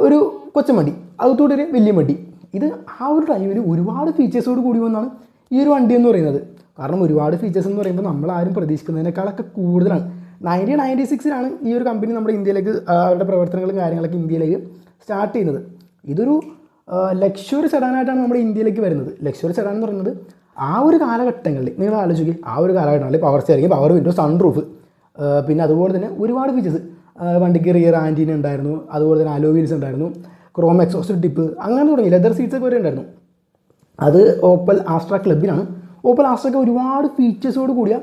[SPEAKER 1] ഒരു കൊച്ചൻ വണ്ടി. അതുകൂടെ ഒരു വലിയ വണ്ടി. ഇത് ആ ഒരു ടൈമിൽ ഒരുപാട് ഫീച്ചേഴ്സോട് കൂടി വന്നാണ് ഈ ഒരു വണ്ടി എന്ന് പറയുന്നത്. കാരണം ഒരുപാട് ഫീച്ചേഴ്സ് എന്ന് പറയുമ്പോൾ നമ്മൾ ആരും പ്രതീക്ഷിക്കുന്നതിനേക്കാളൊക്കെ കൂടുതലാണ്. നയന്റീൻ നയന്റി സിക്സിലാണ് ഈ ഒരു കമ്പനി നമ്മുടെ ഇന്ത്യയിലേക്ക് അവരുടെ പ്രവർത്തനങ്ങളും കാര്യങ്ങളൊക്കെ ഇന്ത്യയിലേക്ക് സ്റ്റാർട്ട് ചെയ്യുന്നത്. ഇതൊരു ലക്ഷറി സെഡാനായിട്ടാണ് നമ്മുടെ ഇന്ത്യയിലേക്ക് വരുന്നത്. ലക്ഷറി സെഡാൻ എന്ന് പറയുന്നത് ആ ഒരു കാലഘട്ടങ്ങളിൽ നിങ്ങൾ ആലോചിക്കുക ആ ഒരു കാലഘട്ടങ്ങളിൽ power steering power window sunroof പിന്നെ അതുപോലെ തന്നെ ഒരുപാട് ഫീച്ചേഴ്സ് വണ്ടിക്ക് റിയർ ആന്റീന ഉണ്ടായിരുന്നു അതുപോലെ തന്നെ അലോ വീൽസ് ഉണ്ടായിരുന്നു ക്രോം എക്സോസ്റ്റ് ടിപ്പ് അങ്ങനെ തുടങ്ങി ലെതർ സീറ്റ്സ് ഒക്കെ വരെ ഉണ്ടായിരുന്നു. അത് ഓപ്പൽ ആസ്ട്ര ക്ലബിലാണ് ഓപ്പൽ ആസ്ട്രയ്ക്ക് ഒരുപാട് ഫീച്ചേഴ്സോട് കൂടിയ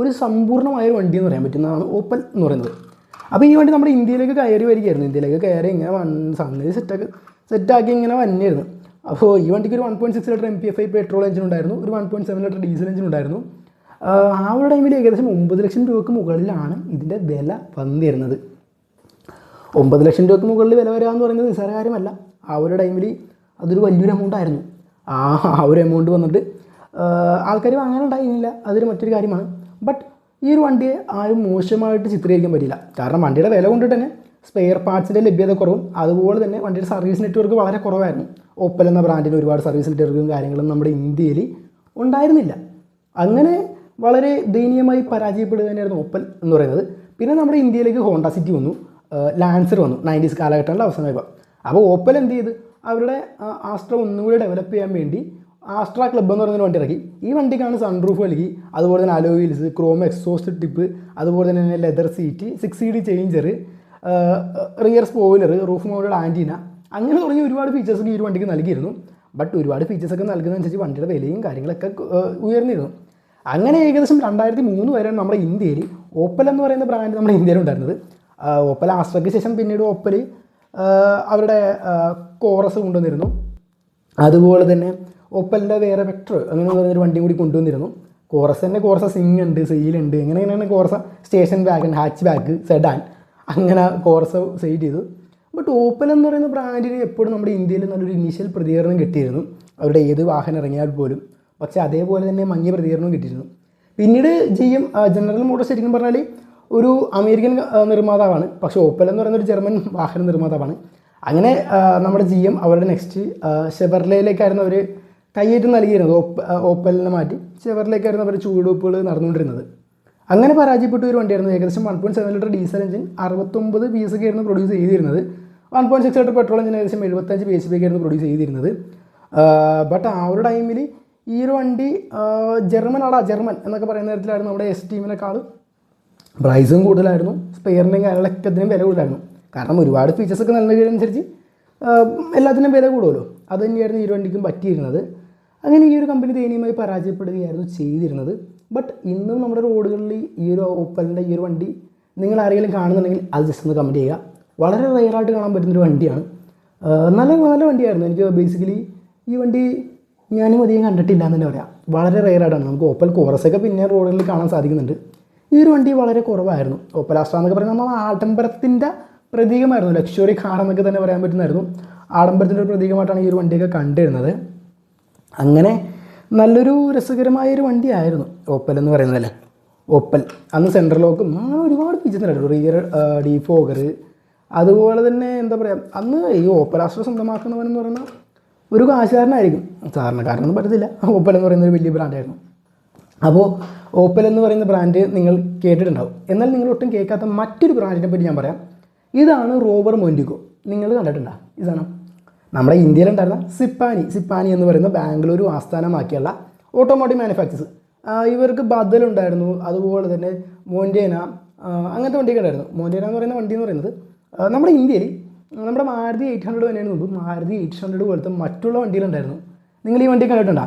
[SPEAKER 1] ഒരു സമ്പൂർണമായ വണ്ടി എന്ന് പറയാൻ പറ്റുന്നതാണ് ഓപ്പൽ എന്ന് പറയുന്നത്. അപ്പോൾ ഈ വണ്ടി നമ്മുടെ ഇന്ത്യയിലേക്ക് കയറി വരികയായിരുന്നു. ഇന്ത്യയിലേക്ക് കയറി ഇങ്ങനെ വൺ സംഗതി സെറ്റാക്കി സെറ്റാക്കി ഇങ്ങനെ വന്നിരുന്നു. അപ്പോൾ ഈ വണ്ടിക്ക് ഒരു one point six litre M P F I petrol engine ഉണ്ടായിരുന്നു ഒരു one point seven litre diesel engine ഉണ്ടായിരുന്നു. ആ ഒരു ടൈമിൽ ഏകദേശം ഒമ്പത് ലക്ഷം രൂപയ്ക്ക് മുകളിലാണ് ഇതിന്റെ വില വന്നിരുന്നത്. ഒമ്പത് ലക്ഷം രൂപയ്ക്ക് മുകളിൽ വില വരിക എന്ന് പറയുന്നത് നിസ്സാര കാര്യമല്ല. ആ ഒരു ടൈമിൽ അതൊരു വലിയൊരു എമൗണ്ട് ആയിരുന്നു. ആ ആ ഒരു എമൗണ്ട് വന്നിട്ട് ആൾക്കാർ വാങ്ങാനുണ്ടായിരുന്നില്ല അതൊരു മറ്റൊരു കാര്യമാണ്. ബട്ട് ഈ ഒരു വണ്ടിയെ ആരും മോശമായിട്ട് ചിത്രീകരിക്കാൻ പറ്റില്ല കാരണം വണ്ടിയുടെ വില കൊണ്ടിട്ട് തന്നെ സ്പെയർ പാർട്സിന്റെ ലഭ്യത കുറവും. അതുപോലെ തന്നെ വണ്ടിയുടെ സർവീസ് നെറ്റ്വർക്ക് വളരെ കുറവായിരുന്നു. ഓപ്പൽ എന്ന ബ്രാൻഡിന് ഒരുപാട് സർവീസ് നെറ്റ്വർക്കും കാര്യങ്ങളും നമ്മുടെ ഇന്ത്യയിൽ ഉണ്ടായിരുന്നില്ല. അങ്ങനെ വളരെ ദയനീയമായി പരാജയപ്പെടുക തന്നെയായിരുന്നു ഓപ്പൽ എന്ന് പറയുന്നത്. പിന്നെ നമ്മുടെ ഇന്ത്യയിലേക്ക് ഹോണ്ട സിറ്റി വന്നു. ലാൻസർ വന്നു. നയന്റീസ് കാലഘട്ടങ്ങളിൽ അവസാനമായപ്പോൾ അപ്പോൾ ഓപ്പൽ എന്ത് ചെയ്ത്? അവരുടെ ആസ്ട്ര ഒന്നുകൂടി ഡെവലപ്പ് ചെയ്യാൻ വേണ്ടി ആസ്ട്ര ക്ലബ്ബ് എന്ന് പറയുന്ന വണ്ടി ഇറക്കി. ഈ വണ്ടിക്കാണ് സൺറൂഫ് നൽകി അതുപോലെ തന്നെ alloy wheels chrome exhaust tip അതുപോലെ തന്നെ leather seat six C D changer rear spoiler roof mounted antenna അങ്ങനെ തുടങ്ങിയ ഒരുപാട് ഫീച്ചേഴ്സ് ഈ ഒരു വണ്ടിക്ക് നൽകിയിരുന്നു. ബട്ട് ഒരുപാട് ഫീച്ചേഴ്സൊക്കെ നൽകുന്നതനുസരിച്ച് വണ്ടിയുടെ വിലയും കാര്യങ്ങളൊക്കെ ഉയർന്നിരുന്നു. അങ്ങനെ ഏകദേശം രണ്ടായിരത്തി മൂന്ന് വരെയാണ് നമ്മുടെ ഇന്ത്യയിൽ ഓപ്പൽ എന്ന് പറയുന്ന ബ്രാൻഡ് നമ്മുടെ ഇന്ത്യയിൽ ഉണ്ടായിരുന്നത്. ഓപ്പൽ ആസ്ട്രയ്ക്ക് ശേഷം പിന്നീട് ഓപ്പൽ അവരുടെ കോറസ് കൊണ്ടുവന്നിരുന്നു. അതുപോലെ തന്നെ ഓപ്പലിന്റെ വേറെ വെക്ടർ അങ്ങനെ പറയുന്നൊരു വണ്ടിയും കൂടി കൊണ്ടുവന്നിരുന്നു. കോറസ് തന്നെ കോറസ സിംഗ് ഉണ്ട് സെയിലുണ്ട് ഇങ്ങനെ ഇങ്ങനെയാണ് Corsa station wagon hatchback sedan അങ്ങനെ കോർസ് സെയിൽ ചെയ്തു. ബട്ട് ഓപ്പൽ എന്ന് പറയുന്ന ബ്രാൻഡിന് എപ്പോഴും നമ്മുടെ ഇന്ത്യയിൽ നല്ലൊരു ഇനീഷ്യൽ പ്രതികരണം കിട്ടിയിരുന്നു. അവരുടെ ഏത് വാഹനം ഇറങ്ങിയാൽ പോലും. പക്ഷേ അതേപോലെ തന്നെ മങ്ങിയ പ്രതികരണവും കിട്ടിയിരുന്നു. പിന്നീട് ജി എം ജനറൽ മോഡൽ ശരിക്കും പറഞ്ഞാൽ ഒരു അമേരിക്കൻ നിർമ്മാതാവാണ്. പക്ഷേ ഓപ്പൽ എന്ന് പറയുന്ന ഒരു ജർമ്മൻ വാഹന നിർമ്മാതാവാണ്. അങ്ങനെ നമ്മുടെ ജി എം അവരുടെ നെക്സ്റ്റ് ഷെവർലയിലേക്കായിരുന്നു അവർ കയ്യേറ്റം നൽകിയിരുന്നത്. ഓപ്പ ഓപ്പലിനെ മാറ്റി ഷെവർലേക്കായിരുന്നു അവർ ചൂടുവെപ്പുകൾ നടന്നുകൊണ്ടിരുന്നത്. അങ്ങനെ പരാജയപ്പെട്ട ഒരു വണ്ടിയായിരുന്നു ഏകദേശം one point seven litre diesel engine അറുപത്തൊമ്പത് പി എസ് ഒക്കെ ആയിരുന്നു പ്രൊഡ്യൂസ് ചെയ്തിരുന്നത്. One point six litre petrol engine ഏകദേശം എഴുപത്തഞ്ച് പി എസ് പി ആയിരുന്നു പ്രൊഡ്യൂസ് ചെയ്തിരുന്നത്. ബട്ട് ആ ഒരു ടൈമിൽ ഈ ഒരു വണ്ടി ജർമ്മൻ ആടാ ജർമ്മൻ എന്നൊക്കെ പറയുന്ന തരത്തിലായിരുന്നു നമ്മുടെ എസ് ടീമിനേക്കാൾ പ്രൈസും കൂടുതലായിരുന്നു. സ്പെയറിന്റെയും കാര്യങ്ങളൊക്കെ അതിനും വില കൂടുതലായിരുന്നു. കാരണം ഒരുപാട് ഫീച്ചേഴ്സൊക്കെ നൽകുന്നതിനനുസരിച്ച് എല്ലാത്തിനും വില കൂടുമല്ലോ അത് തന്നെയായിരുന്നു ഈ വണ്ടിക്കും പറ്റിയിരുന്നത്. അങ്ങനെ ഈ ഒരു കമ്പനി ദയനീയമായി പരാജയപ്പെടുകയായിരുന്നു ചെയ്തിരുന്നത്. ബട്ട് ഇന്നും നമ്മുടെ റോഡുകളിൽ ഈ ഒരു ഓപ്പലിന്റെ ഈ ഒരു വണ്ടി നിങ്ങൾ ആരെങ്കിലും കാണുന്നുണ്ടെങ്കിൽ അത് ജസ്റ്റ് ഒന്ന് കമന്റ് ചെയ്യുക. വളരെ റയറായിട്ട് കാണാൻ പറ്റുന്നൊരു വണ്ടിയാണ്. നല്ല നല്ല വണ്ടിയായിരുന്നു. എനിക്ക് ബേസിക്കലി ഈ വണ്ടി ഞാനും അധികം കണ്ടിട്ടില്ല എന്ന് തന്നെ പറയാം. വളരെ റയറായിട്ടാണ് നമുക്ക് ഓപ്പൽ കോറസൊക്കെ പിന്നെ റോഡുകളിൽ കാണാൻ സാധിക്കുന്നുണ്ട്. ഈ ഒരു വണ്ടി വളരെ കുറവായിരുന്നു. ഓപ്പൽ ആസ്ട്ര എന്നൊക്കെ പറയുന്നത് നമ്മൾ ആഡംബരത്തിന്റെ പ്രതീകമായിരുന്നു. ലക്ഷറി കാർ എന്നൊക്കെ തന്നെ പറയാൻ പറ്റുന്നതായിരുന്നു. ആഡംബരത്തിന്റെ ഒരു പ്രതീകമായിട്ടാണ് ഈ ഒരു വണ്ടിയൊക്കെ കണ്ടിരുന്നത്. അങ്ങനെ നല്ലൊരു രസകരമായ ഒരു വണ്ടിയായിരുന്നു. ഓപ്പൽ എന്ന് പറയുന്നതല്ലേ? ഓപ്പൽ. അന്ന് സെൻട്രൽ ലോക്കും അങ്ങനെ ഒരുപാട് ഫീച്ചേഴ്സ് ഉണ്ടായിരുന്നു റിയർ ഡീഫോഗർ അതുപോലെ തന്നെ എന്താ പറയുക അന്ന് ഈ സ്വന്തമാക്കുന്നവൻ എന്ന് പറയുന്ന ഒരു കാശുകാരനായിരിക്കും. സാധാരണക്കാരനൊന്നും പറ്റത്തില്ല. ഓപ്പൽ എന്ന് പറയുന്ന ഒരു വലിയ ബ്രാൻഡായിരുന്നു അപ്പോൾ ഓപ്പൽ എന്ന് പറയുന്ന ബ്രാൻഡ് നിങ്ങൾ കേട്ടിട്ടുണ്ടാവും. എന്നാൽ നിങ്ങൾ ഒട്ടും കേൾക്കാത്ത മറ്റൊരു ബ്രാൻഡിനെ പറ്റി ഞാൻ പറയാം. ഇതാണ് റോബർ മൊൻഡിഗോ നിങ്ങൾ കണ്ടിട്ടുണ്ടോ ഇതാണ് നമ്മുടെ ഇന്ത്യയിലുണ്ടായിരുന്ന സിപ്പാനി. സിപ്പാനി എന്ന് പറയുന്ന ബാംഗ്ലൂരു ആസ്ഥാനമാക്കിയുള്ള ഓട്ടോമോട്ടീവ് മാനുഫാക്ചേഴ്സ് ഇവർക്ക് ബദൽ ഉണ്ടായിരുന്നു. അതുപോലെ തന്നെ മോന്റേന അങ്ങനത്തെ വണ്ടിയൊക്കെ ഉണ്ടായിരുന്നു. മോന്റേന എന്ന് പറയുന്ന വണ്ടി എന്ന് പറയുന്നത് നമ്മുടെ ഇന്ത്യയിൽ നമ്മുടെ മാരുതി എയ്റ്റ് ഹൺഡ്രഡ് തന്നെയാണ് മുമ്പ്. മാരുതി എയ്റ്റ് ഹൺഡ്രഡ് പോലത്തെ മറ്റുള്ള വണ്ടികളുണ്ടായിരുന്നു നിങ്ങൾ ഈ വണ്ടി കണ്ടിട്ടുണ്ടോ?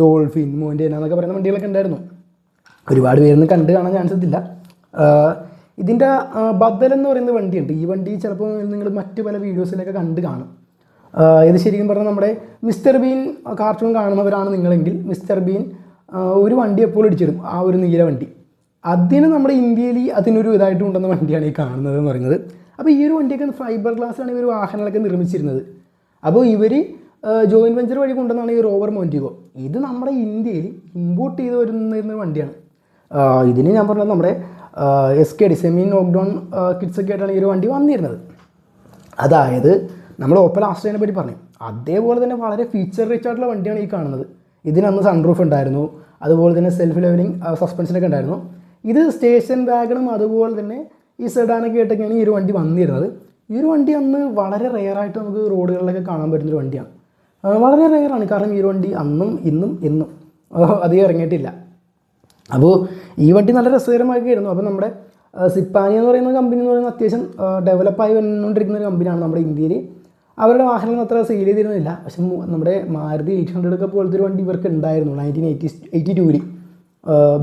[SPEAKER 1] ഡോൾഫിൻ മോന്റേന എന്നൊക്കെ പറയുന്ന വണ്ടികളൊക്കെ ഉണ്ടായിരുന്നു. ഒരുപാട് പേരൊന്നും കണ്ട് കാണാൻ ചാൻസ് ഇല്ല. ഇതിന്റെ ബദൽ എന്ന് പറയുന്ന വണ്ടിയുണ്ട്. ഈ വണ്ടി ചിലപ്പോൾ നിങ്ങൾ മറ്റു പല വീഡിയോസിലൊക്കെ കണ്ട് കാണും. ഇത് ശരിക്കും പറഞ്ഞാൽ നമ്മുടെ മിസ്റ്റർ ബീൻ കാർട്ടൂൺ കാണുന്നവരാണ് നിങ്ങളെങ്കിൽ. മിസ്റ്റർ ബീൻ ഒരു വണ്ടി എപ്പോഴും ഇടിച്ചിടും. ആ ഒരു നീല വണ്ടി. അതിന് നമ്മുടെ ഇന്ത്യയിൽ അതിനൊരു ഇതായിട്ട് കൊണ്ടുവന്ന വണ്ടിയാണ് ഈ കാണുന്നത് എന്ന് പറയുന്നത്. അപ്പോൾ ഈ ഒരു വണ്ടിയൊക്കെ ഫൈബർ ഗ്ലാസ്സാണ് ഇവർ വാഹനങ്ങളൊക്കെ നിർമ്മിച്ചിരുന്നത്. അപ്പോൾ ഇവർ ജോയിന്റ് വെഞ്ചർ വഴി കൊണ്ടുവന്നാണ് ഈ റോവർ മോന്റിഗോ ഇത് നമ്മുടെ ഇന്ത്യയിൽ ഇമ്പോർട്ട് ചെയ്ത് വരുന്ന വണ്ടിയാണ്. ഇതിന് ഞാൻ പറഞ്ഞത് നമ്മുടെ S K D semi lockdown ഒക്കെ ആയിട്ടാണ് ഈ ഒരു വണ്ടി വന്നിരുന്നത്. അതായത് നമ്മൾ ഓപ്പൽ ആസ്ട്രേനെ പറ്റി പറഞ്ഞു. അതേപോലെ തന്നെ വളരെ ഫീച്ചർ റിച്ച് ആയിട്ടുള്ള വണ്ടിയാണ് ഈ കാണുന്നത്. ഇതിനന്ന് സൺറൂഫ് ഉണ്ടായിരുന്നു. അതുപോലെ തന്നെ സെൽഫ് ലെവലിംഗ് സസ്പെൻഷനൊക്കെ ഉണ്ടായിരുന്നു. ഇത് സ്റ്റേഷൻ വാഗണും അതുപോലെ തന്നെ ഈ സെഡാനൊക്കെ ആയിട്ടൊക്കെയാണ് ഈ ഒരു വണ്ടി വന്നിരുന്നത്. ഈ ഒരു വണ്ടി അന്ന് വളരെ റെയറായിട്ട് നമുക്ക് റോഡുകളിലൊക്കെ കാണാൻ പറ്റുന്നൊരു വണ്ടിയാണ്. വളരെ റെയറാണ് കാരണം ഈ ഒരു വണ്ടി അന്നും ഇന്നും എന്നും ആ, അധികം ഇറങ്ങിയിട്ടില്ല. അപ്പോൾ ഈ വണ്ടി നല്ല രസകരമാക്കിയായിരുന്നു അപ്പോൾ നമ്മുടെ സിപ്പാനി എന്ന് പറയുന്ന കമ്പനി എന്ന് പറയുന്നത് അത്യാവശ്യം ഡെവലപ്പായി വന്നുകൊണ്ടിരിക്കുന്ന ഒരു കമ്പനിയാണ് നമ്മുടെ ഇന്ത്യയിൽ അവരുടെ വാഹനങ്ങൾ അത്ര സെയിൽ ചെയ്തിരുന്നില്ല. പക്ഷെ നമ്മുടെ മാരുതി എയ്റ്റ് ഹൺഡ്രഡ് ഒക്കെ പോലത്തെ ഒരു വണ്ടി ഇവർക്ക് ഉണ്ടായിരുന്നു നയന്റീൻ എയ്റ്റി എയ്റ്റി ടൂവിൽ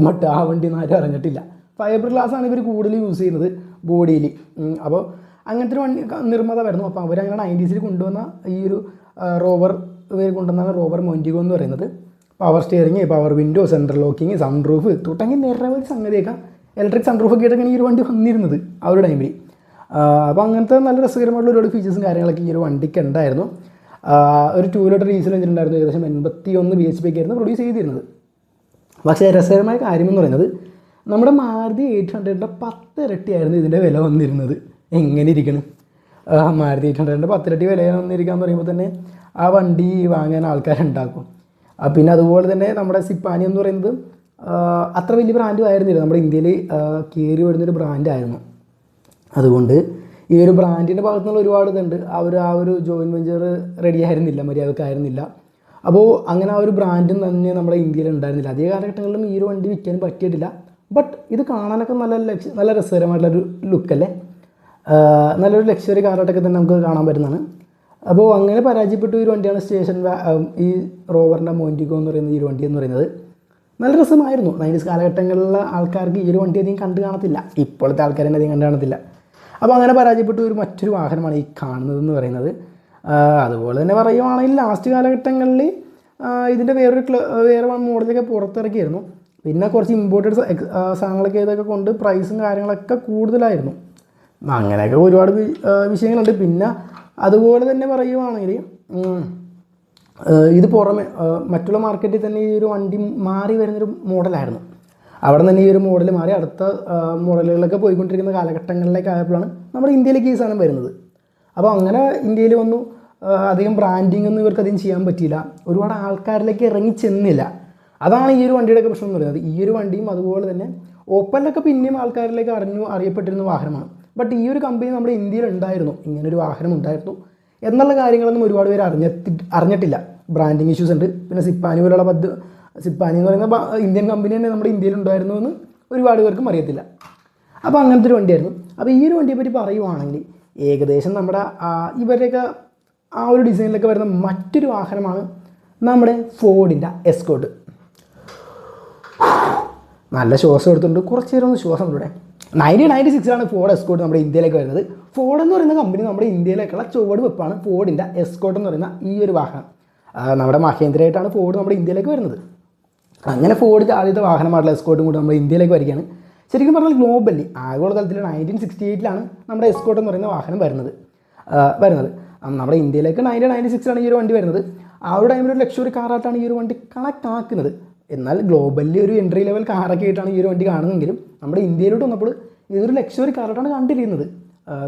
[SPEAKER 1] ബട്ട് ആ വണ്ടി ആരും അറിഞ്ഞിട്ടില്ല. ഫൈബർ ഗ്ലാസ് ആണ് ഇവർ കൂടുതൽ യൂസ് ചെയ്യുന്നത് ബോഡിയിൽ അപ്പോൾ അങ്ങനത്തെ ഒരു വണ്ടി നിർമ്മത നിർമ്മാതാവായിരുന്നു. അപ്പോൾ അവരങ്ങനെ നയന്റീസിൽ കൊണ്ടുവന്ന ഈ ഒരു റോവർ ഇവർ കൊണ്ടുവന്നാണ് റോവർ മൊന്റിഗോ എന്ന് പറയുന്നത്. Power steering power window central locking sunroof തുടങ്ങി നിരവധി സംഗതിയൊക്കെ ഇലക്ട്രിക് സൺറൂഫ് ഒക്കെ ആയിട്ടൊക്കെയാണ് ഈ ഒരു വണ്ടി വന്നിരുന്നത് ആ ഒരു ടൈമിൽ അപ്പോൾ അങ്ങനത്തെ നല്ല രസകരമായിട്ടുള്ള ഒരുപാട് ഫീച്ചേഴ്സും കാര്യങ്ങളൊക്കെ ഈ ഒരു വണ്ടിക്ക് ഉണ്ടായിരുന്നു. ഒരു ടൂ ലിറ്റർ ഡീസൽ എഞ്ചിൻ ഉണ്ടായിരുന്നു ഏകദേശം എൺപത്തി ഒന്ന് ബി എച്ച് പി ആയിരുന്നു പ്രൊഡ്യൂസ് ചെയ്തിരുന്നത്. പക്ഷേ രസകരമായ കാര്യം എന്ന് പറയുന്നത് നമ്മുടെ മാരുതി എയ്റ്റ് ഹൺഡ്രഡിന്റെ പത്ത് ഇരട്ടിയായിരുന്നു ഇതിന്റെ വില വന്നിരുന്നത്. എങ്ങനെ ഇരിക്കണം? മാരുതി എയ്റ്റ് ഹൺഡ്രഡിന്റെ പത്ത് ഇരട്ടി വില വന്നിരിക്കാന്ന് പറയുമ്പോൾ തന്നെ ആ വണ്ടി വാങ്ങാൻ ആൾക്കാരുണ്ടാക്കും. പിന്നെ അതുപോലെ തന്നെ നമ്മുടെ സിപ്പാനി എന്ന് പറയുന്നത് അത്ര വലിയ ബ്രാൻഡും ആയിരുന്നില്ല. നമ്മുടെ ഇന്ത്യയിൽ കയറി വരുന്നൊരു ബ്രാൻഡായിരുന്നു അതുകൊണ്ട് ഈ ഒരു ബ്രാൻഡിന്റെ ഭാഗത്തു നിന്നുള്ള ഒരുപാട് ഇതുണ്ട്. അവർ ആ ഒരു ജോയിന്റ് വെഞ്ചർ റെഡി ആയിരുന്നില്ല മര്യാദക്കായിരുന്നില്ല അപ്പോൾ അങ്ങനെ ആ ഒരു ബ്രാൻഡും തന്നെ നമ്മുടെ ഇന്ത്യയിൽ ഉണ്ടായിരുന്നില്ല. അതേ കാലഘട്ടങ്ങളിലും ഈ ഒരു വണ്ടി വിൽക്കാൻ പറ്റിയിട്ടില്ല. ബട്ട് ഇത് കാണാനൊക്കെ നല്ല ലക്ഷ നല്ല രസകരമായിട്ടുള്ളൊരു ലുക്കല്ലേ നല്ലൊരു ലക്ഷറി കാറായിട്ടൊക്കെ തന്നെ നമുക്ക് കാണാൻ പറ്റുന്നതാണ്. അപ്പോൾ അങ്ങനെ പരാജയപ്പെട്ട ഒരു വണ്ടിയാണ് സ്റ്റേഷൻ ഈ റോവറിന്റെ മോന്റിഗോ എന്ന് പറയുന്ന ഈ ഒരു വണ്ടി എന്ന് പറയുന്നത്. നല്ല രസമായിരുന്നു. നയന്റീസ് കാലഘട്ടങ്ങളിലുള്ള ആൾക്കാർക്ക് ഈ ഒരു വണ്ടി അധികം കണ്ടു കാണത്തില്ല. ഇപ്പോഴത്തെ ആൾക്കാർ തന്നെ അധികം കണ്ടു കാണത്തില്ല. അപ്പോൾ അങ്ങനെ പരാജയപ്പെട്ട ഒരു മറ്റൊരു വാഹനമാണ് ഈ കാണുന്നതെന്ന് പറയുന്നത്. അതുപോലെ തന്നെ പറയുവാണെങ്കിൽ ലാസ്റ്റ് കാലഘട്ടങ്ങളിൽ ഇതിന്റെ വേറൊരു വേറെ മോഡലൊക്കെ പുറത്തിറക്കിയിരുന്നു. പിന്നെ കുറച്ച് ഇമ്പോർട്ടഡ് സാധനങ്ങളൊക്കെ ഇതൊക്കെ കൊണ്ട് പ്രൈസും കാര്യങ്ങളൊക്കെ കൂടുതലായിരുന്നു. അങ്ങനെയൊക്കെ ഒരുപാട് വിഷയങ്ങളുണ്ട്. പിന്നെ അതുപോലെ തന്നെ പറയുവാണെങ്കിൽ ഇത് പുറമെ മറ്റുള്ള മാർക്കറ്റിൽ തന്നെ ഈ ഒരു വണ്ടി മാറി വരുന്നൊരു മോഡലായിരുന്നു അവിടെ നിന്ന് ഈ ഒരു മോഡൽ മാറി അടുത്ത മോഡലുകളിലൊക്കെ പോയിക്കൊണ്ടിരിക്കുന്ന കാലഘട്ടങ്ങളിലേക്ക് ആയപ്പോഴാണ് നമ്മുടെ ഇന്ത്യയിലേക്ക് ഈ സാധനം വരുന്നത്. അപ്പോൾ അങ്ങനെ ഇന്ത്യയിൽ വന്നു. അധികം ബ്രാൻഡിങ് ഒന്നും ഇവർക്ക് അധികം ചെയ്യാൻ പറ്റിയില്ല. ഒരുപാട് ആൾക്കാരിലേക്ക് ഇറങ്ങി ചെന്നില്ല. അതാണ് ഈ ഒരു വണ്ടിയുടെ പ്രശ്നം എന്ന് പറയുന്നത്. ഈ ഒരു വണ്ടിയും അതുപോലെ തന്നെ ഓപ്പനിലൊക്കെ പിന്നെയും ആൾക്കാരിലേക്ക് അറിഞ്ഞു അറിയപ്പെട്ടിരുന്ന വാഹനമാണ്. ബട്ട് ഈ ഒരു കമ്പനി നമ്മുടെ ഇന്ത്യയിൽ ഉണ്ടായിരുന്നു. ഇങ്ങനൊരു വാഹനം ഉണ്ടായിരുന്നു. എന്നുള്ള കാര്യങ്ങളൊന്നും ഒരുപാട് പേര് അറിഞ്ഞെത്തി അറിഞ്ഞിട്ടില്ല. ബ്രാൻഡിങ് ഇഷ്യൂസ് ഉണ്ട്. പിന്നെ സിപ്പാനി പോലുള്ള പദ്ധ സിപ്പാനി എന്ന് പറയുന്ന ഇന്ത്യൻ കമ്പനി തന്നെ നമ്മുടെ ഇന്ത്യയിൽ ഉണ്ടായിരുന്നു എന്ന് ഒരുപാട് പേർക്കും അറിയത്തില്ല. അപ്പോൾ അങ്ങനത്തെ ഒരു വണ്ടിയായിരുന്നു. അപ്പോൾ ഈ ഒരു വണ്ടിയെ പറ്റി പറയുവാണെങ്കിൽ ഏകദേശം നമ്മുടെ ഇവരുടെയൊക്കെ ആ ഒരു ഡിസൈനിലൊക്കെ വരുന്ന മറ്റൊരു വാഹനമാണ് നമ്മുടെ ഫോർഡിന്റെ എസ്കോട്ട്. നല്ല ശ്വാസം എടുത്തുകൊണ്ട് കുറച്ച് നേരം ഒന്ന് ശ്വാസം ഇവിടെ നയന്റീൻ നയന്റി സിക്സിലാണ് ഫോർഡ് എസ്കോട്ട് നമ്മുടെ ഇന്ത്യയിലേക്ക് വരുന്നത്. ഫോർഡ് എന്ന് പറയുന്ന കമ്പനി നമ്മുടെ ഇന്ത്യയിലേക്കുള്ള ചുവട് വെപ്പാണ് ഫോർഡിന്റെ എസ്കോട്ട് എന്ന് പറയുന്ന ഈ ഒരു വാഹനം. നമ്മുടെ മഹേന്ദ്രയായിട്ടാണ് ഫോർഡ് നമ്മുടെ ഇന്ത്യയിലേക്ക് വരുന്നത്. അങ്ങനെ ഫോർഡ് ആദ്യത്തെ വാഹനമായിട്ടുള്ള എസ്കോട്ടും കൂടി നമ്മൾ ഇന്ത്യയിലേക്ക് വരികയാണ്. ശരിക്കും പറഞ്ഞാൽ ഗ്ലോബലി ആഗോളതലത്തിൽ നയന്റീൻ സിക്സ്റ്റി എയ്റ്റിലാണ് നമ്മുടെ എസ്കോട്ട് എന്ന് പറയുന്ന വാഹനം വരുന്നത്. വരുന്നത്. നമ്മുടെ ഇന്ത്യയിലേക്ക് നയന്റീൻ നയന്റി സിക്സിലാണ് ഈ ഒരു വണ്ടി വരുന്നത്. ആ ഒരു ടൈമിൽ ഒരു ലക്ഷറി കാറായിട്ടാണ് ഈ ഒരു വണ്ടി കണക്ട് ആക്കുന്നത്. എന്നാൽ ഗ്ലോബലി ഒരു എൻട്രി ലെവൽ കാറൊക്കെ ആയിട്ടാണ് ഈ ഒരു വണ്ടി കാണുന്നതെങ്കിലും നമ്മുടെ ഇന്ത്യയിലോട്ട് വന്നപ്പോൾ ഇതൊരു ലക്ഷറി കാറായിട്ടാണ് കണ്ടിരിക്കുന്നത്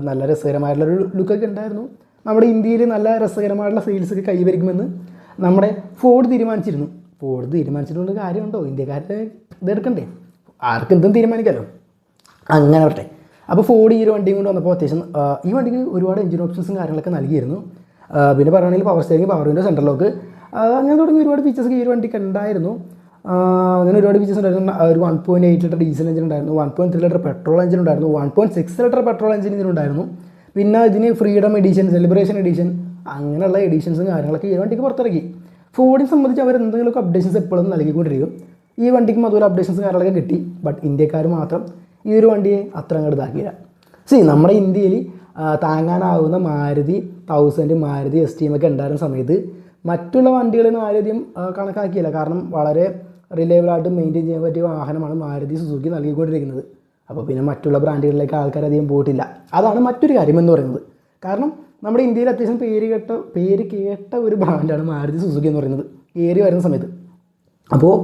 [SPEAKER 1] നല്ല രസകരമായിട്ടുള്ളൊരു ലുക്കൊക്കെ ഉണ്ടായിരുന്നു. നമ്മുടെ ഇന്ത്യയിൽ നല്ല രസകരമായിട്ടുള്ള സെയിൽസ് ഒക്കെ കൈവരിക്കുമെന്ന് നമ്മുടെ ഫോർഡ് തീരുമാനിച്ചിരുന്നു. ഫോർഡ് തീരുമാനിച്ചിട്ടുള്ള കാര്യമുണ്ടോ? ഇന്ത്യക്കാരുടെ ഇതെടുക്കണ്ടേ ആർക്കും എന്തും തീരുമാനിക്കാമല്ലോ അങ്ങനെ വരട്ടെ. അപ്പോൾ ഫോർഡ് ഈ ഒരു വണ്ടിയും കൊണ്ട് വന്നപ്പോൾ അത്യാവശ്യം ഈ വണ്ടിക്ക് ഒരുപാട് എഞ്ചിൻ ഓപ്ഷൻസും കാര്യങ്ങളൊക്കെ നൽകിയിരുന്നു. പിന്നെ പറയുകയാണെങ്കിൽ power steering power window central lock അങ്ങനെ തുടങ്ങി ഒരുപാട് ഫീച്ചേഴ്സ് ഈ ഒരു വണ്ടിക്ക് ഉണ്ടായിരുന്നു. അങ്ങനെ ഒരുപാട് ഫീച്ചേഴ്സ് ഉണ്ടായിരുന്നു. ഒരു one point eight litre diesel engine ഉണ്ടായിരുന്നു one point three litre petrol engine ഉണ്ടായിരുന്നു one point six litre petrol engine ഇതിനുണ്ടായിരുന്നു പിന്നെ ഇതിന് ഫ്രീഡം എഡീഷൻ സെലിബ്രേഷൻ എഡീഷൻ അങ്ങനെയുള്ള എഡീഷൻസും കാര്യങ്ങളൊക്കെ ഈ വണ്ടിക്ക് പുറത്തിറക്കി. ഫോർഡിനെ സംബന്ധിച്ച് അവർ എന്തെങ്കിലുമൊക്കെ അപ്ഡേഷൻസ് എപ്പോഴും നൽകിക്കൊണ്ടിരിക്കും. ഈ വണ്ടിക്കും അതുപോലെ അപ്ഡേഷൻസ് കാര്യങ്ങളൊക്കെ കിട്ടി. ബട്ട് ഇന്ത്യക്കാർ മാത്രം ഈ ഒരു വണ്ടിയെ അത്ര അങ്ങോട്ട് ഇതാക്കിയില്ല. സി നമ്മുടെ ഇന്ത്യയിൽ താങ്ങാനാവുന്ന Maruti thousand Maruti S T ഉണ്ടായിരുന്ന സമയത്ത് മറ്റുള്ള വണ്ടികളിൽ നിന്ന് ആരും കണക്കാക്കിയില്ല. കാരണം വളരെ റിലയബിൾ ആയിട്ട് മെയിന്റെയിൻ ചെയ്യാൻ പറ്റിയ വാഹനമാണ് മാരുതി സുസുക്കി നൽകിക്കൊണ്ടിരിക്കുന്നത്. അപ്പോൾ പിന്നെ മറ്റുള്ള ബ്രാൻഡുകളിലേക്ക് ആൾക്കാർ അധികം പോയിട്ടില്ല. അതാണ് മറ്റൊരു കാര്യം എന്ന് പറയുന്നത്. കാരണം നമ്മുടെ ഇന്ത്യയിൽ അത്യാവശ്യം പേര് കേട്ട പേര് കേട്ട ഒരു ബ്രാൻഡാണ് മാരുതി സുസുക്കി എന്ന് പറയുന്നത്. കയറി വരുന്ന സമയത്ത്. അപ്പോൾ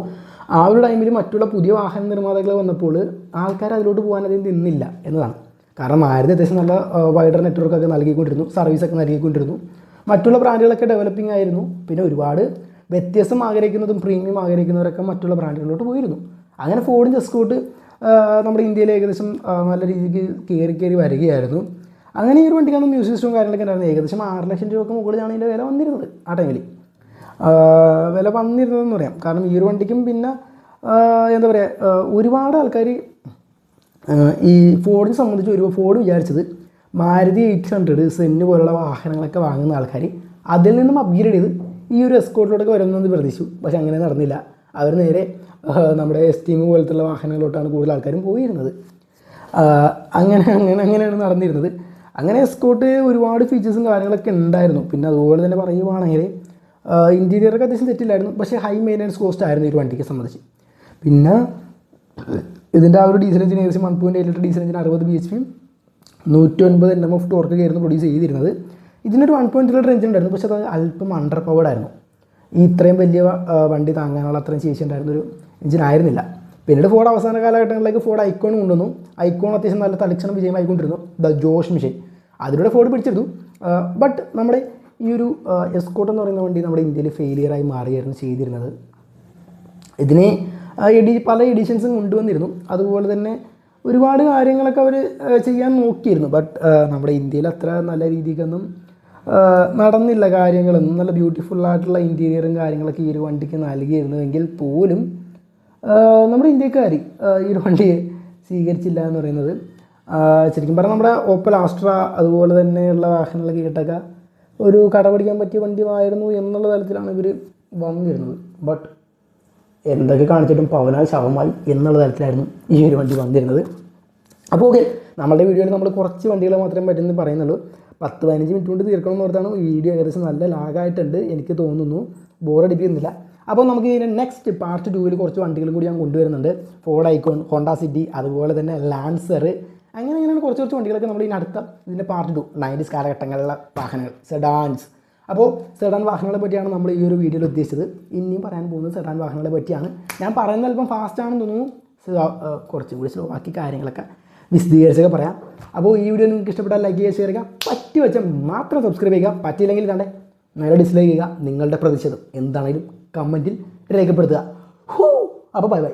[SPEAKER 1] ആ ഒരു ടൈമിൽ മറ്റുള്ള പുതിയ വാഹന നിർമ്മാതാക്കൾ വന്നപ്പോൾ ആൾക്കാർ അതിലോട്ട് പോകാൻ അധികം നിന്നില്ല എന്നതാണ്. കാരണം മാരുതി അത്യാവശ്യം നല്ല വൈഡർ നെറ്റ്വർക്കൊക്കെ നൽകിക്കൊണ്ടിരുന്നു സർവീസൊക്കെ നൽകിക്കൊണ്ടിരുന്നു. മറ്റുള്ള ബ്രാൻഡുകളൊക്കെ ഡെവലപ്പിംഗ് ആയിരുന്നു. പിന്നെ ഒരുപാട് വ്യത്യസ്തം ആഗ്രഹിക്കുന്നതും പ്രീമിയം ആഗ്രഹിക്കുന്നവരൊക്കെ മറ്റുള്ള ബ്രാൻഡുകളിലോട്ട് പോയിരുന്നു. അങ്ങനെ ഫോർഡും ജസ്കോട്ട് നമ്മുടെ ഇന്ത്യയിൽ ഏകദേശം നല്ല രീതിക്ക് കയറി കയറി വരികയായിരുന്നു. അങ്ങനെ ഈ ഒരു വണ്ടിക്കാണ് മ്യൂസിക് സിസ്റ്റവും കാര്യങ്ങളൊക്കെ ഉണ്ടായിരുന്നത് ഏകദേശം ആറ് ലക്ഷം രൂപയ്ക്ക് മുകളിലാണ് ഇതിന്റെ വില വന്നിരുന്നത് ആ ടൈമിൽ വില വന്നിരുന്നതെന്ന് പറയാം. കാരണം ഈ ഒരു വണ്ടിക്കും പിന്നെ എന്താ പറയുക ഒരുപാട് ആൾക്കാർ ഈ ഫോർഡിനെ സംബന്ധിച്ച് ഒരു ഫോർഡ് വിചാരിച്ചത് മാരുതി എയ്റ്റ് ഹൺഡ്രഡ് സെന്ന് പോലുള്ള വാഹനങ്ങളൊക്കെ വാങ്ങുന്ന ആൾക്കാർ അതിൽ നിന്നും അപ്ഗ്രേഡ് ചെയ്ത് ഈ ഒരു എസ്കോട്ടിലോട്ടൊക്കെ വരുമെന്ന് പ്രതീക്ഷിച്ചു. പക്ഷെ അങ്ങനെ നടന്നില്ല. അവർ നേരെ നമ്മുടെ എസ്റ്റീം പോലത്തുള്ള വാഹനങ്ങളിലോട്ടാണ് കൂടുതൽ ആൾക്കാരും പോയിരുന്നത്. അങ്ങനെ അങ്ങനെ അങ്ങനെയാണ് നടന്നിരുന്നത്. അങ്ങനെ എസ്കോട്ട് ഒരുപാട് ഫീച്ചേഴ്സും കാര്യങ്ങളൊക്കെ ഉണ്ടായിരുന്നു പിന്നെ അതുപോലെ തന്നെ പറയുവാണെങ്കിൽ ഇന്റീരിയറൊക്കെ അത്യാവശ്യം തെറ്റില്ലായിരുന്നു. പക്ഷേ ഹൈ മെയിന്റനൻസ് കോസ്റ്റ് ആയിരുന്നു ഈ വണ്ടിക്ക് സംബന്ധിച്ച്. പിന്നെ ഇതിന്റെ ആ ഒരു ഡീസൽ എഞ്ചിൻ ഏകദേശം one point eight litre diesel engine അറുപത് ബി എച്ച് പിയും നൂറ്റി ഒൻപത് എൻ എം എഫ് ടോർക്ക് ആയിരുന്നു പ്രൊഡ്യൂസ് ചെയ്തിരുന്നത്. ഇതിനൊരു വൺ പോയിന്റ് ലിറ്റർ എഞ്ചിൻ ഉണ്ടായിരുന്നു. പക്ഷേ അത് അല്പം അണ്ടർ പവേഡ് ആയിരുന്നു. ഈ ഇത്രയും വലിയ വണ്ടി താങ്ങാനുള്ള അത്രയും ശേഷി ഉണ്ടായിരുന്നൊരു എഞ്ചിൻ ആയിരുന്നില്ല. പിന്നീട് ഫോർഡ് അവസാന കാലഘട്ടങ്ങളിലേക്ക് ഫോർഡ് ഐക്കോൺ കൊണ്ടുവന്നു. ഐക്കോൺ അത്യാവശ്യം നല്ല തളിക്ഷണം വിജയമായിക്കൊണ്ടിരുന്നു ദ ജോഷ് മിഷൻ. അതിലൂടെ ഫോർഡ് പിടിച്ചെടുത്തു ബട്ട് നമ്മുടെ ഈ ഒരു എസ്കോട്ട് എന്ന് പറയുന്ന വണ്ടി നമ്മുടെ ഇന്ത്യയിൽ ഫെയിലിയറായി മാറിയായിരുന്നു ചെയ്തിരുന്നത്. ഇതിനെ എഡി പല എഡിഷൻസും കൊണ്ടുവന്നിരുന്നു. അതുപോലെ തന്നെ ഒരുപാട് കാര്യങ്ങളൊക്കെ അവർ ചെയ്യാൻ നോക്കിയിരുന്നു. ബട്ട് നമ്മുടെ ഇന്ത്യയിൽ അത്ര നല്ല രീതിക്കൊന്നും നടന്നില്ല കാര്യങ്ങളൊന്നും. നല്ല ബ്യൂട്ടിഫുൾ ആയിട്ടുള്ള ഇന്റീരിയറും കാര്യങ്ങളൊക്കെ ഈ ഒരു വണ്ടിക്ക് നൽകിയിരുന്നുവെങ്കിൽ പോലും നമ്മുടെ ഇന്ത്യക്കാർ ഈ ഒരു വണ്ടിയെ സ്വീകരിച്ചില്ല എന്ന് പറയുന്നത്. ശരിക്കും പറഞ്ഞാൽ നമ്മുടെ ഓപ്പൽ ആസ്ട്ര അതുപോലെ തന്നെയുള്ള വാഹനങ്ങളൊക്കെ കേട്ടൊക്കെ ഒരു കടപിടിക്കാൻ പറ്റിയ വണ്ടിയായിരുന്നു എന്നുള്ള തലത്തിലാണ് ഇവർ വന്നിരുന്നത്. ബട്ട് എന്തൊക്കെ കാണിച്ചിട്ടും പവനാൽ ശവമായി എന്നുള്ള തരത്തിലായിരുന്നു ഈ ഒരു വണ്ടി വന്നിരുന്നത്. അപ്പോൾ ഓക്കെ നമ്മുടെ വീഡിയോയിൽ നമ്മൾ കുറച്ച് വണ്ടികൾ മാത്രമേ പറ്റുമെന്ന് പറയുന്നുള്ളൂ. പത്ത് പതിനഞ്ച് മിനിറ്റ് കൊണ്ട് തീർക്കണം എന്ന് ഓർത്താണ് വീഡിയോ ഏകദേശം നല്ല ലാഗായിട്ടുണ്ട് എനിക്ക് തോന്നുന്നു ബോറടിപ്പിക്കുന്നില്ല അപ്പോൾ നമുക്ക് ഇതിന്റെ നെക്സ്റ്റ് പാർട്ട് ടൂവിൽ കുറച്ച് വണ്ടികൾ കൂടി ഞാൻ കൊണ്ടുവരുന്നുണ്ട്. ഫോർഡ് ഐക്കോൺ ഹോണ്ട സിറ്റി അതുപോലെ തന്നെ ലാൻസർ അങ്ങനെ അങ്ങനെയാണ് കുറച്ച് കുറച്ച് വണ്ടികളൊക്കെ നമ്മൾ ഇതിന് അടുത്ത ഇതിന്റെ പാർട്ട് ടു നയന്റീസ് കാലഘട്ടങ്ങളിലുള്ള വാഹനങ്ങൾ സെഡാൻസ് അപ്പോൾ സെഡാൻ വാഹനങ്ങളെ പറ്റിയാണ് നമ്മൾ ഈ ഒരു വീഡിയോയിൽ ഉദ്ദേശിച്ചത്. ഇനിയും പറയാൻ പോകുന്നത് സെഡാൻ വാഹനങ്ങളെ പറ്റിയാണ്. ഞാൻ പറയുന്നത് അല്പം ഫാസ്റ്റാണെന്ന് തോന്നുന്നു. കുറച്ച് കൂടി സ്ലോ ബാക്കി കാര്യങ്ങളൊക്കെ വിശദീകരിച്ചൊക്കെ പറയാം. അപ്പോൾ ഈ വീഡിയോ നിങ്ങൾക്ക് ഇഷ്ടപ്പെട്ടാൽ ലൈക്ക് ചെയ്യുക ഷെയർ ചെയ്യുക. പറ്റി വെച്ചാൽ മാത്രം സബ്സ്ക്രൈബ് ചെയ്യുക. പറ്റിയില്ലെങ്കിൽ തന്നെ നേരെ ഡിസ്ലൈക്ക് ചെയ്യുക. നിങ്ങളുടെ പ്രതിഷേധം എന്താണെങ്കിലും കമന്റിൽ രേഖപ്പെടുത്തുക. ഹൂ അപ്പോൾ ബൈ ബൈ